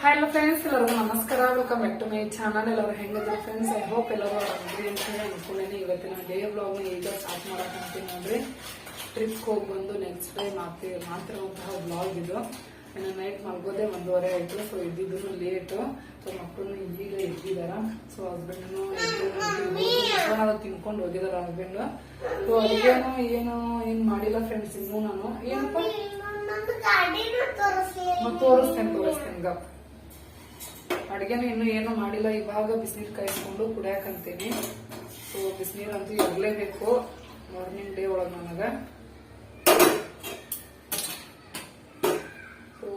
Hello friends ಎಲ್ಲರಿಗೂ ನಮಸ್ಕಾರ welcome back to my channel ಎಲ್ಲರೂ ಹೆಂಗಿದ್ರು ಫ್ರೆಂಡ್ಸ್ ಐ ಹೋಪ್ ಎಲ್ಲರೂ ಆರಾಮಿದ್ರಿ ಅಂತ ಅನ್ಕೊಂಡೇನೆ ಇವತ್ತಿನ ಡೇ ಬ್ಲಾಗ್ನ ಈಗ ಸ್ಟಾರ್ಟ್ ಮಾಡಕ್ಕೆ ನೋಡ್ರಿ ಟ್ರಿಪ್ ಹೋಗಿ ಬಂದು ನೆಕ್ಸ್ಟ್ ಡೇ ಮಾಡ್ತಿ ಮಾಡ್ತಿರುವಂತಹ ಬ್ಲಾಗ್ ಇದು ಇನ್ನು ನೈಟ್ ಮಲ್ಗೋದೆ ಒಂದೂವರೆ ಆಯಿತು ಸೊ ಇದ್ದಿದ್ದು ಲೇಟು ಸೊ ಮಕ್ಕಳು ಈಗ ಎದ್ದಿದಾರ ಸೊ ಹಸ್ಬೆಂಡ್ನು ತಿನ್ಕೊಂಡು ಹೋಗಿದಾರ ಹಸ್ಬೆಂಡ್ ಸೊ ಅಡುಗೆನು ಏನು ಏನ್ ಮಾಡಿಲ್ಲ ಫ್ರೆಂಡ್ಸ್ ಇನ್ನೂ ನಾನು ಏನಪ್ಪ ತೋರಿಸ್ತೇನೆ ತೋರಿಸ್ತೇನೆ ಅಡ್ಗೆನೂ ಇನ್ನು ಏನು ಮಾಡಿಲ್ಲ. ಇವಾಗ ಬಿಸಿನೀರು ಕಾಯಿಸ್ಕೊಂಡು ಕುಡಿಯಾಕಂತೀನಿ. ಸೊ ಬಿಸಿನೀರು ಅಂತೂ ಇರಲೇಬೇಕು. ಮಾರ್ನಿಂಗ್ ಡೇ ಒಳಗೆ ನನಗೆ. ಸೊ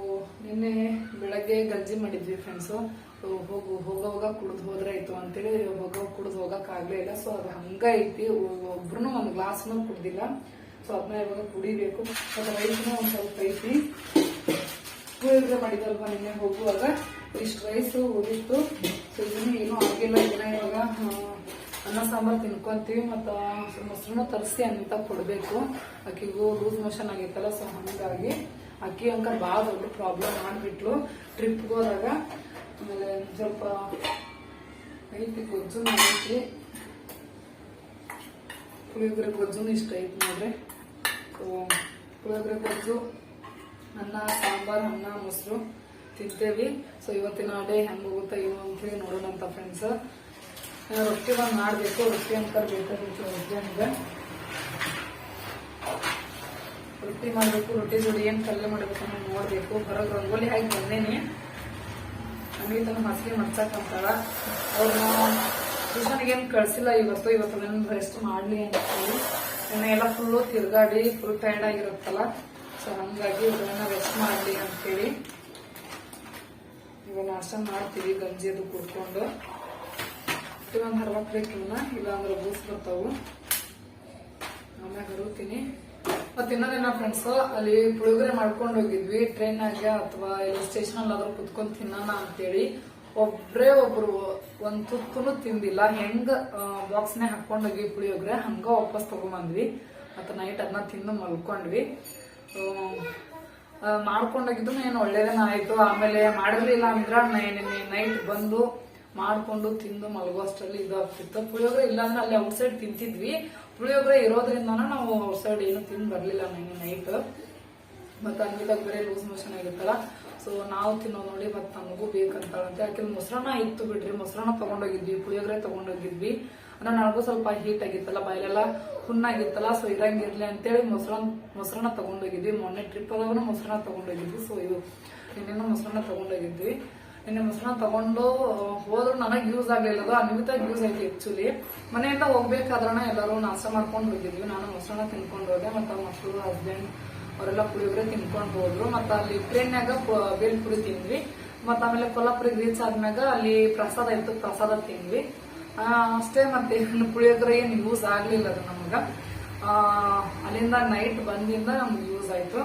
ನಿನ್ನೆ ಬೆಳಗ್ಗೆ ಗಂಜಿ ಮಾಡಿದ್ವಿ ಫ್ರೆಂಡ್ಸು ಹೋಗು, ಹೋಗೋವಾಗ ಕುಡಿದು ಹೋದ್ರೆ ಆಯ್ತು ಅಂತೇಳಿ ಹೋಗೋ, ಕುಡಿದು ಹೋಗಕ್ ಆಗ್ಲೇ ಇಲ್ಲ. ಸೊ ಅದು ಹಂಗ ಐತಿ. ಒಬ್ರು ಒಂದು ಗ್ಲಾಸ್ನು ಕುಡ್ದಿಲ್ಲ. ಸೊ ಅದನ್ನ ಇವಾಗ ಕುಡಿಬೇಕು. ಅದು ರೈತನೂ ಒಂದು ಸ್ವಲ್ಪ ಐತಿ. ಮಾಡಿದಲ್ವ ನಿನ್ನೆ ಹೋಗುವಾಗ? ಇಷ್ಟು ವಯಸ್ಸು ಹೋಗಿತ್ತು ಸೊ ಇದನ್ನು ಏನೂ ಆಗಿಲ್ಲ ಇದನ್ನ ಇವಾಗ ಅನ್ನ ಸಾಂಬಾರು ತಿನ್ಕೊತೀವಿ ಮತ್ತು ಮೊಸರನ್ನ ತರಿಸಿ ಅಂತ ಕೊಡಬೇಕು. ಅಕ್ಕಿಗೂ ಲೂಸ್ ಮೋಷನ್ ಆಗಿತ್ತಲ್ಲ ಸೊ ಹಂಗಾಗಿ ಅಕ್ಕಿ ಅಂಕ ಭಾಳ ದೊಡ್ಡ ಪ್ರಾಬ್ಲಮ್ ಮಾಡಿಬಿಟ್ಲು. ಟ್ರಿಪ್ಗೆ ಹೋದಾಗ ಆಮೇಲೆ ಸ್ವಲ್ಪ ಐತಿ ಗೊಜ್ಜು ಮಾಡಿ ಪುಳಿಯೋಗರೆ ಗೊಜ್ಜು ಇಷ್ಟ ಐತಿ ನೋಡ್ರಿ. ಸೊ ಪುಳಿಯೋಗರೆ ಗೊಜ್ಜು, ಅನ್ನ, ಸಾಂಬಾರು, ಅನ್ನ, ಮೊಸರು. ತಿಂತೇವಿ ಸೊ ಇವತ್ತಿನ ಡೇ ಹೆಂಗ್ ಹೋಗುತ್ತೆ ಏನು ಅಂತೇಳಿ ನೋಡೋಣ ಅಂತ ಫ್ರೆಂಡ್ಸ್ ರೊಟ್ಟಿ ಒಂದು ಮಾಡಬೇಕು. ರೊಟ್ಟಿ ಅಂತ ಬೇಕಾಗಿತ್ತು ಹಸ್ಬೆಂಡ್ಗೆ. ರೊಟ್ಟಿ ಮಾಡಬೇಕು. ರೊಟ್ಟಿ ಜೋಡಿ ಏನು ಪಲ್ಯ ಮಾಡಬೇಕು ಅನ್ನೋದು ನೋಡಬೇಕು. ಹೊರಗೆ ರಂಗೋಲಿ ಹಾಕಿ ಬಂದೇನಿ. ನಮಗೆ ತನ್ನ ಮಸ್ಗೆ ಮಡ್ಸಕ್ಕಂತಾರ ಅವ್ರನ್ನ ಟ್ಯೂಷನ್ಗೇನು ಕಳ್ಸಿಲ್ಲ ಇವತ್ತು. ಇವತ್ತು ನನ್ನ ರೆಸ್ಟ್ ಮಾಡಲಿ ಅಂತ ಹೇಳಿ ನೆನ್ನೆ ಎಲ್ಲ ಫುಲ್ಲು ತಿರ್ಗಾಡಿ ಫುಲ್ ಟೈರ್ಡ್ ಆಗಿರುತ್ತಲ್ಲ. ಸೊ ಹಂಗಾಗಿ ಇವ್ರನ್ನ ರೆಸ್ಟ್ ಮಾಡಲಿ ಅಂತೇಳಿ. ಇವಾಗ ನಾಷ್ಟ ಮಾಡ್ತೀವಿ, ಗಂಜಿ ಅದು ಕುಡ್ಕೊಂಡು. ಒಂದು ಹರ್ವಾಕ್ಬೇಕಿನ್ನ ಇಲ್ಲ ಅಂದ್ರೆ ಬೂಸ್ ಬರ್ತಾವು. ಆಮ್ಯಾಗ ಹರುತ್ತೀನಿ ಮತ್ತೆ ಇನ್ನೊಂದೇನ ಫ್ರೆಂಡ್ಸ್ ಅಲ್ಲಿ ಪುಳಿಯೋಗರೆ ಮಾಡ್ಕೊಂಡು ಹೋಗಿದ್ವಿ. ಟ್ರೈನಾಗ ಅಥವಾ ಎಲ್ಲ ಸ್ಟೇಷನ್ ಅಲ್ಲಾದ್ರೂ ಕುತ್ಕೊಂಡ್ ತಿನ್ನೋಣ ಅಂತೇಳಿ ಒಬ್ರೇ ಒಬ್ರು ಒಂದ್ ತುತ್ತುನು ತಿಂದಿಲ್ಲ. ಹೆಂಗ ಬಾಕ್ಸ್ನೇ ಹಾಕೊಂಡ್ ಹೋಗಿ ಪುಳಿಯೋಗರೆ, ಹಂಗ ವಾಪಸ್ ತಗೊಂಬಂದ್ವಿ. ಮತ್ತೆ ನೈಟ್ ಅದನ್ನ ತಿಂದು ಮಲ್ಕೊಂಡ್ವಿ. ಮಾಡ್ಕೊಂಡೋಗಿದ್ದು ಏನು ಒಳ್ಳೇದೇನ ಆಯ್ತು. ಆಮೇಲೆ ಮಾಡಿರ್ಲಿಲ್ಲ ಅಂದ್ರ ನೈಟ್ ಬಂದು ಮಾಡ್ಕೊಂಡು ತಿಂದು ಮಲಗುವಷ್ಟರಲ್ಲಿ ಇದು ಆಗ್ತಿತ್ತು. ಪುಳಿಯೋಗರೆ ಇಲ್ಲಾಂದ್ರೆ ಅಲ್ಲಿ ಔಟ್ ಸೈಡ್ ತಿಂತಿದ್ವಿ. ಪುಳಿಯೋಗರೆ ಇರೋದ್ರಿಂದ ನಾವು ಔಟ್ ಸೈಡ್ ಏನು ತಿಂದು ಬರ್ಲಿಲ್ಲ ನೈನ್ ನೈಟ್ ಮತ್ತೆ ಅನ್ವಿತಾಗ ಬೇರೆ ಲೂಸ್ ಮೋಷನ್ ಆಗಿತ್ತಲ್ಲ. ಸೊ ನಾವು ತಿನ್ನೋ ನೋಡಿ ಮತ್ತೆ ನಮಗೂ ಬೇಕಂತ ಯಾಕೆ ಮೊಸರನ್ನ ಇತ್ತು ಬಿಡ್ರಿ, ಮೊಸರನ್ನ ತಗೊಂಡೋಗಿದ್ವಿ, ಪುಳಿಯೋಗರೆ ತಗೊಂಡೋಗಿದ್ವಿ. ಅಂದ್ರೆ ನನಗೂ ಸ್ವಲ್ಪ ಹೀಟ್ ಆಗಿತ್ತಲ್ಲ, ಬಾಯಲೆಲ್ಲ ಹುಣ್ಣಾಗಿತ್ತಲ್ಲ ಸೊ ಇರಂಗಿರ್ಲಿ ಅಂತೇಳಿ ಮೊಸರನ್ನ ಮೊಸರನ್ನ ತಗೊಂಡೋಗಿದ್ವಿ. ಮೊನ್ನೆ ಟ್ರಿಪ್ ಅದಾಗೂ ಮೊಸರನ್ನ ತಗೊಂಡೋಗಿದ್ವಿ. ಸೊ ಇದು ನಿನ್ನೆನೂ ಮೊಸರನ್ನ ತಗೊಂಡೋಗಿದ್ವಿ. ನಿನ್ನೆ ಮೊಸರನ್ನ ತಗೊಂಡು ಹೋದ್ರು ನನಗೆ ಯೂಸ್ ಆಗ್ಲಿಲ್ಲ. ಅದು ಅನ್ವಿತಾಗ ಯೂಸ್ ಐತಿ ಆಕ್ಚುಲಿ ಮನೆಯಿಂದ ಹೋಗ್ಬೇಕಾದ್ರನ ಎಲ್ಲರೂ ನಾಷ್ಟ ಮಾಡ್ಕೊಂಡು ಹೋಗಿದ್ವಿ. ನಾನು ಮೊಸರನ್ನ ತಿನ್ಕೊಂಡು ಹೋದೆ, ಮತ್ತೆ ಮಕ್ಕಳು ಹಸ್ಬೆಂಡ್ ಅವರೆಲ್ಲ ಪುಳಿಯೋಗರೆ ತಿನ್ಕೊಂಡು ಹೋದ್ರು. ಮತ್ತೆ ಅಲ್ಲಿ ಟ್ರೈನ್ಯಾಗ ಬೇಲ್ಪುರಿ ತಿಂದ್ವಿ. ಮತ್ತೆ ಆಮೇಲೆ ಕೊಲ್ಲಾಪುರಿಗೆ ರೀಚ್ ಆದ್ಮ್ಯಾಗ ಅಲ್ಲಿ ಪ್ರಸಾದ ಇತ್ತು, ಪ್ರಸಾದ ತಿಂದ್ವಿ. ಅಷ್ಟೇ ಮತ್ತೆ ಪುಳಿಯೋಗರೆ ಏನು ಯೂಸ್ ಆಗ್ಲಿಲ್ಲ ಅದು ನಮ್ಗೆ. ಅಲ್ಲಿಂದ ನೈಟ್ ಬಂದಿಂದ ನಮ್ಗೆ ಯೂಸ್ ಆಯ್ತು.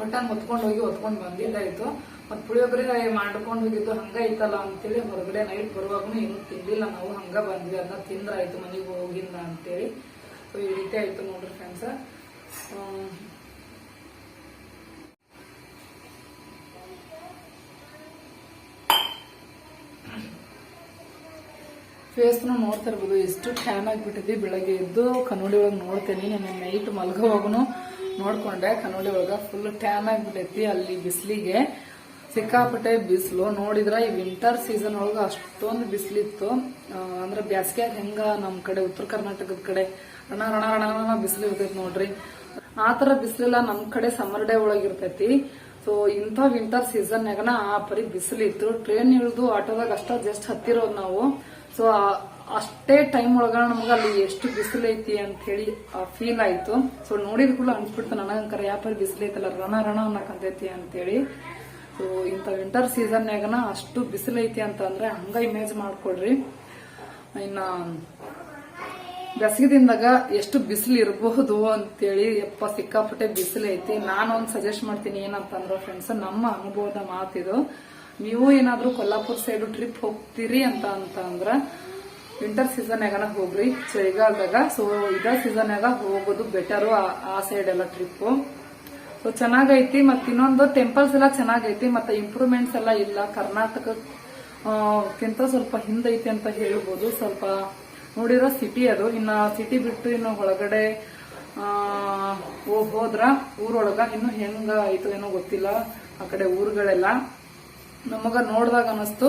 ಒಟ್ಟಂಗೆ ಹೊತ್ಕೊಂಡು ಹೋಗಿ ಹೊತ್ಕೊಂಡು ಬಂದಿದ್ದಾಯ್ತು ಮತ್ತೆ ಪುಳಿಯೋಗರೆ ಮಾಡ್ಕೊಂಡು ಹೋಗಿದ್ದು ಹಂಗೆ ಐತಲ್ಲ ಅಂತೇಳಿ ಹೊರಗಡೆ ನೈಟ್ ಬರುವಾಗೂ ಏನು ತಿಂದಿಲ್ಲ ನಾವು. ಹಂಗ ಬಂದ್ವಿ ಅದನ್ನ ತಿಂದ್ರಾಯ್ತು ಮನೆಗೆ ಹೋಗಿಲ್ಲ ಅಂತೇಳಿ. ಸೊ ಈ ರೀತಿ ಆಯ್ತು ನೋಡ್ರಿ ಫ್ರೆಂಡ್ಸ್ ಫೇಸ್ನ ನೋಡ್ತಾ ಇರ್ಬೋದು. ಎಷ್ಟು ಟ್ಯಾನ್ ಆಗಿಬಿಟ್ಟಿದ್ವಿ ಬೆಳಗ್ಗೆ ಎದ್ದು. ಕನ್ನಡಿ ಒಳಗೆ ನೋಡ್ತೇನೆ. ನಾನು ನೈಟ್ ಮಲ್ಗೋವಾಗೂ ನೋಡ್ಕೊಂಡೆ. ಕನ್ನಡಿ ಒಳಗೆ ಫುಲ್ ಟ್ಯಾನ್ ಆಗಿಬಿಟ್ಟೈತಿ ಅಲ್ಲಿ ಬಿಸಿಲಿಗೆ. ಸಿಕ್ಕಾಪಟ್ಟೆ ಬಿಸಿಲು. ನೋಡಿದ್ರ ಈ ವಿಂಟರ್ ಸೀಸನ್ ಒಳಗೆ ಅಷ್ಟೊಂದು ಬಿಸಿಲಿತ್ತು. ಅಂದ್ರೆ ಬ್ಯಾಸ್ಗ್ಯಾಗ ಹೆಂಗ ನಮ್ಮ ಕಡೆ, ಉತ್ತರ ಕರ್ನಾಟಕದ ಕಡೆ. ರಣ ರಣ ರಣ ರಣ ಬಿಸಿಲು ಇರ್ತೈತಿ ನೋಡ್ರಿ. ಆ ಥರ ಬಿಸಿಲೆಲ್ಲ ನಮ್ ಕಡೆ ಸಮ್ಮರ್ ಡೇ ಒಳಗೆ ಇರ್ತೈತಿ. ಸೊ ಇಂಥ ವಿಂಟರ್ ಸೀಸನ್ ಆ ಪರಿ ಬಿಸಿಲಿತ್ತು ಟ್ರೈನ್ ಇಳಿದು ಆಟೋದಾಗ ಅಷ್ಟ ಜಸ್ಟ್ ಹತ್ತಿರೋದು ನಾವು. ಸೊ ಅಷ್ಟೇ ಟೈಮ್ ಒಳಗ ನಮ್ಗೆ ಅಲ್ಲಿ ಎಷ್ಟು ಬಿಸಿಲು ಐತಿ ಅಂತ ಹೇಳಿ ಫೀಲ್ ಆಯ್ತು. ಸೊ ನೋಡಿದ ಕೂಡ ಅನ್ಸ್ಬಿಡ್ತು ನನಗಂಕರ ಯಾವ ಪರಿ ಬಿಸಿಲು ಐತಲ್ಲ, ರಣ ರಣ ಅನ್ನಕಂತೈತಿ ಅಂತೇಳಿ ಸೊ ಇಂಥ ವಿಂಟರ್ ಸೀಸನ್ಯಾಗನ ಅಷ್ಟು ಬಿಸಿಲು ಐತಿ ಅಂತ ಅಂದ್ರೆ ಹಂಗ ಇಮೇಜ್ ಮಾಡ್ಕೊಡ್ರಿ. ಇನ್ನ ಬೇಸಿಗೆದಿಂದಾಗ ಎಷ್ಟು ಬಿಸಿಲು ಇರಬಹುದು ಅಂತೇಳಿ ಯಪ್ಪ ಸಿಕ್ಕಾಪಟ್ಟೆ ಬಿಸಿಲು ಐತಿ. ನಾನು ಒಂದು ಸಜೆಸ್ಟ್ ಮಾಡ್ತೀನಿ ಏನಂತಂದ್ರೆ ಫ್ರೆಂಡ್ಸ್ ನಮ್ಮ ಅನುಭವದ ಮಾತಿದು ನೀವು ಏನಾದರೂ ಕೊಲ್ಲಾಪುರ ಸೈಡ್ ಟ್ರಿಪ್ ಹೋಗ್ತೀರಿ ಅಂತ ಅಂತಂದ್ರೆ ವಿಂಟರ್ ವಿಂಟರ್ ಸೀಸನ್ಯಾಗನ ಹೋಗ್ರಿ. ಚಳಿಗಾಲದಾಗ ಸೊ ಇದ ಸೀಸನ್ಯಾಗ ಹೋಗೋದು ಬೆಟರು ಆ ಸೈಡ್ ಎಲ್ಲ ಟ್ರಿಪ್ ಸೊ ಚೆನ್ನಾಗೈತಿ ಮತ್ತೆ ಇನ್ನೊಂದು ಟೆಂಪಲ್ಸ್ ಎಲ್ಲ ಚೆನ್ನಾಗೈತಿ, ಮತ್ತೆ ಇಂಪ್ರೂವ್ಮೆಂಟ್ಸ್ ಎಲ್ಲ ಇಲ್ಲ. ಕರ್ನಾಟಕಕ್ಕಿಂತ ಸ್ವಲ್ಪ ಹಿಂದೈತಿ ಅಂತ ಹೇಳ್ಬೋದು. ಸ್ವಲ್ಪ ನೋಡಿರೋ ಸಿಟಿ ಅದು. ಇನ್ನ ಸಿಟಿ ಬಿಟ್ಟು ಇನ್ನು ಒಳಗಡೆ ಹೋದ್ರ ಊರೊಳಗ ಇನ್ನು ಹೆಂಗ ಆಯ್ತು ಏನೋ ಗೊತ್ತಿಲ್ಲ ಆ ಕಡೆ ಊರುಗಳೆಲ್ಲ. ನಮಗ ನೋಡಿದಾಗ ಅನಿಸ್ತು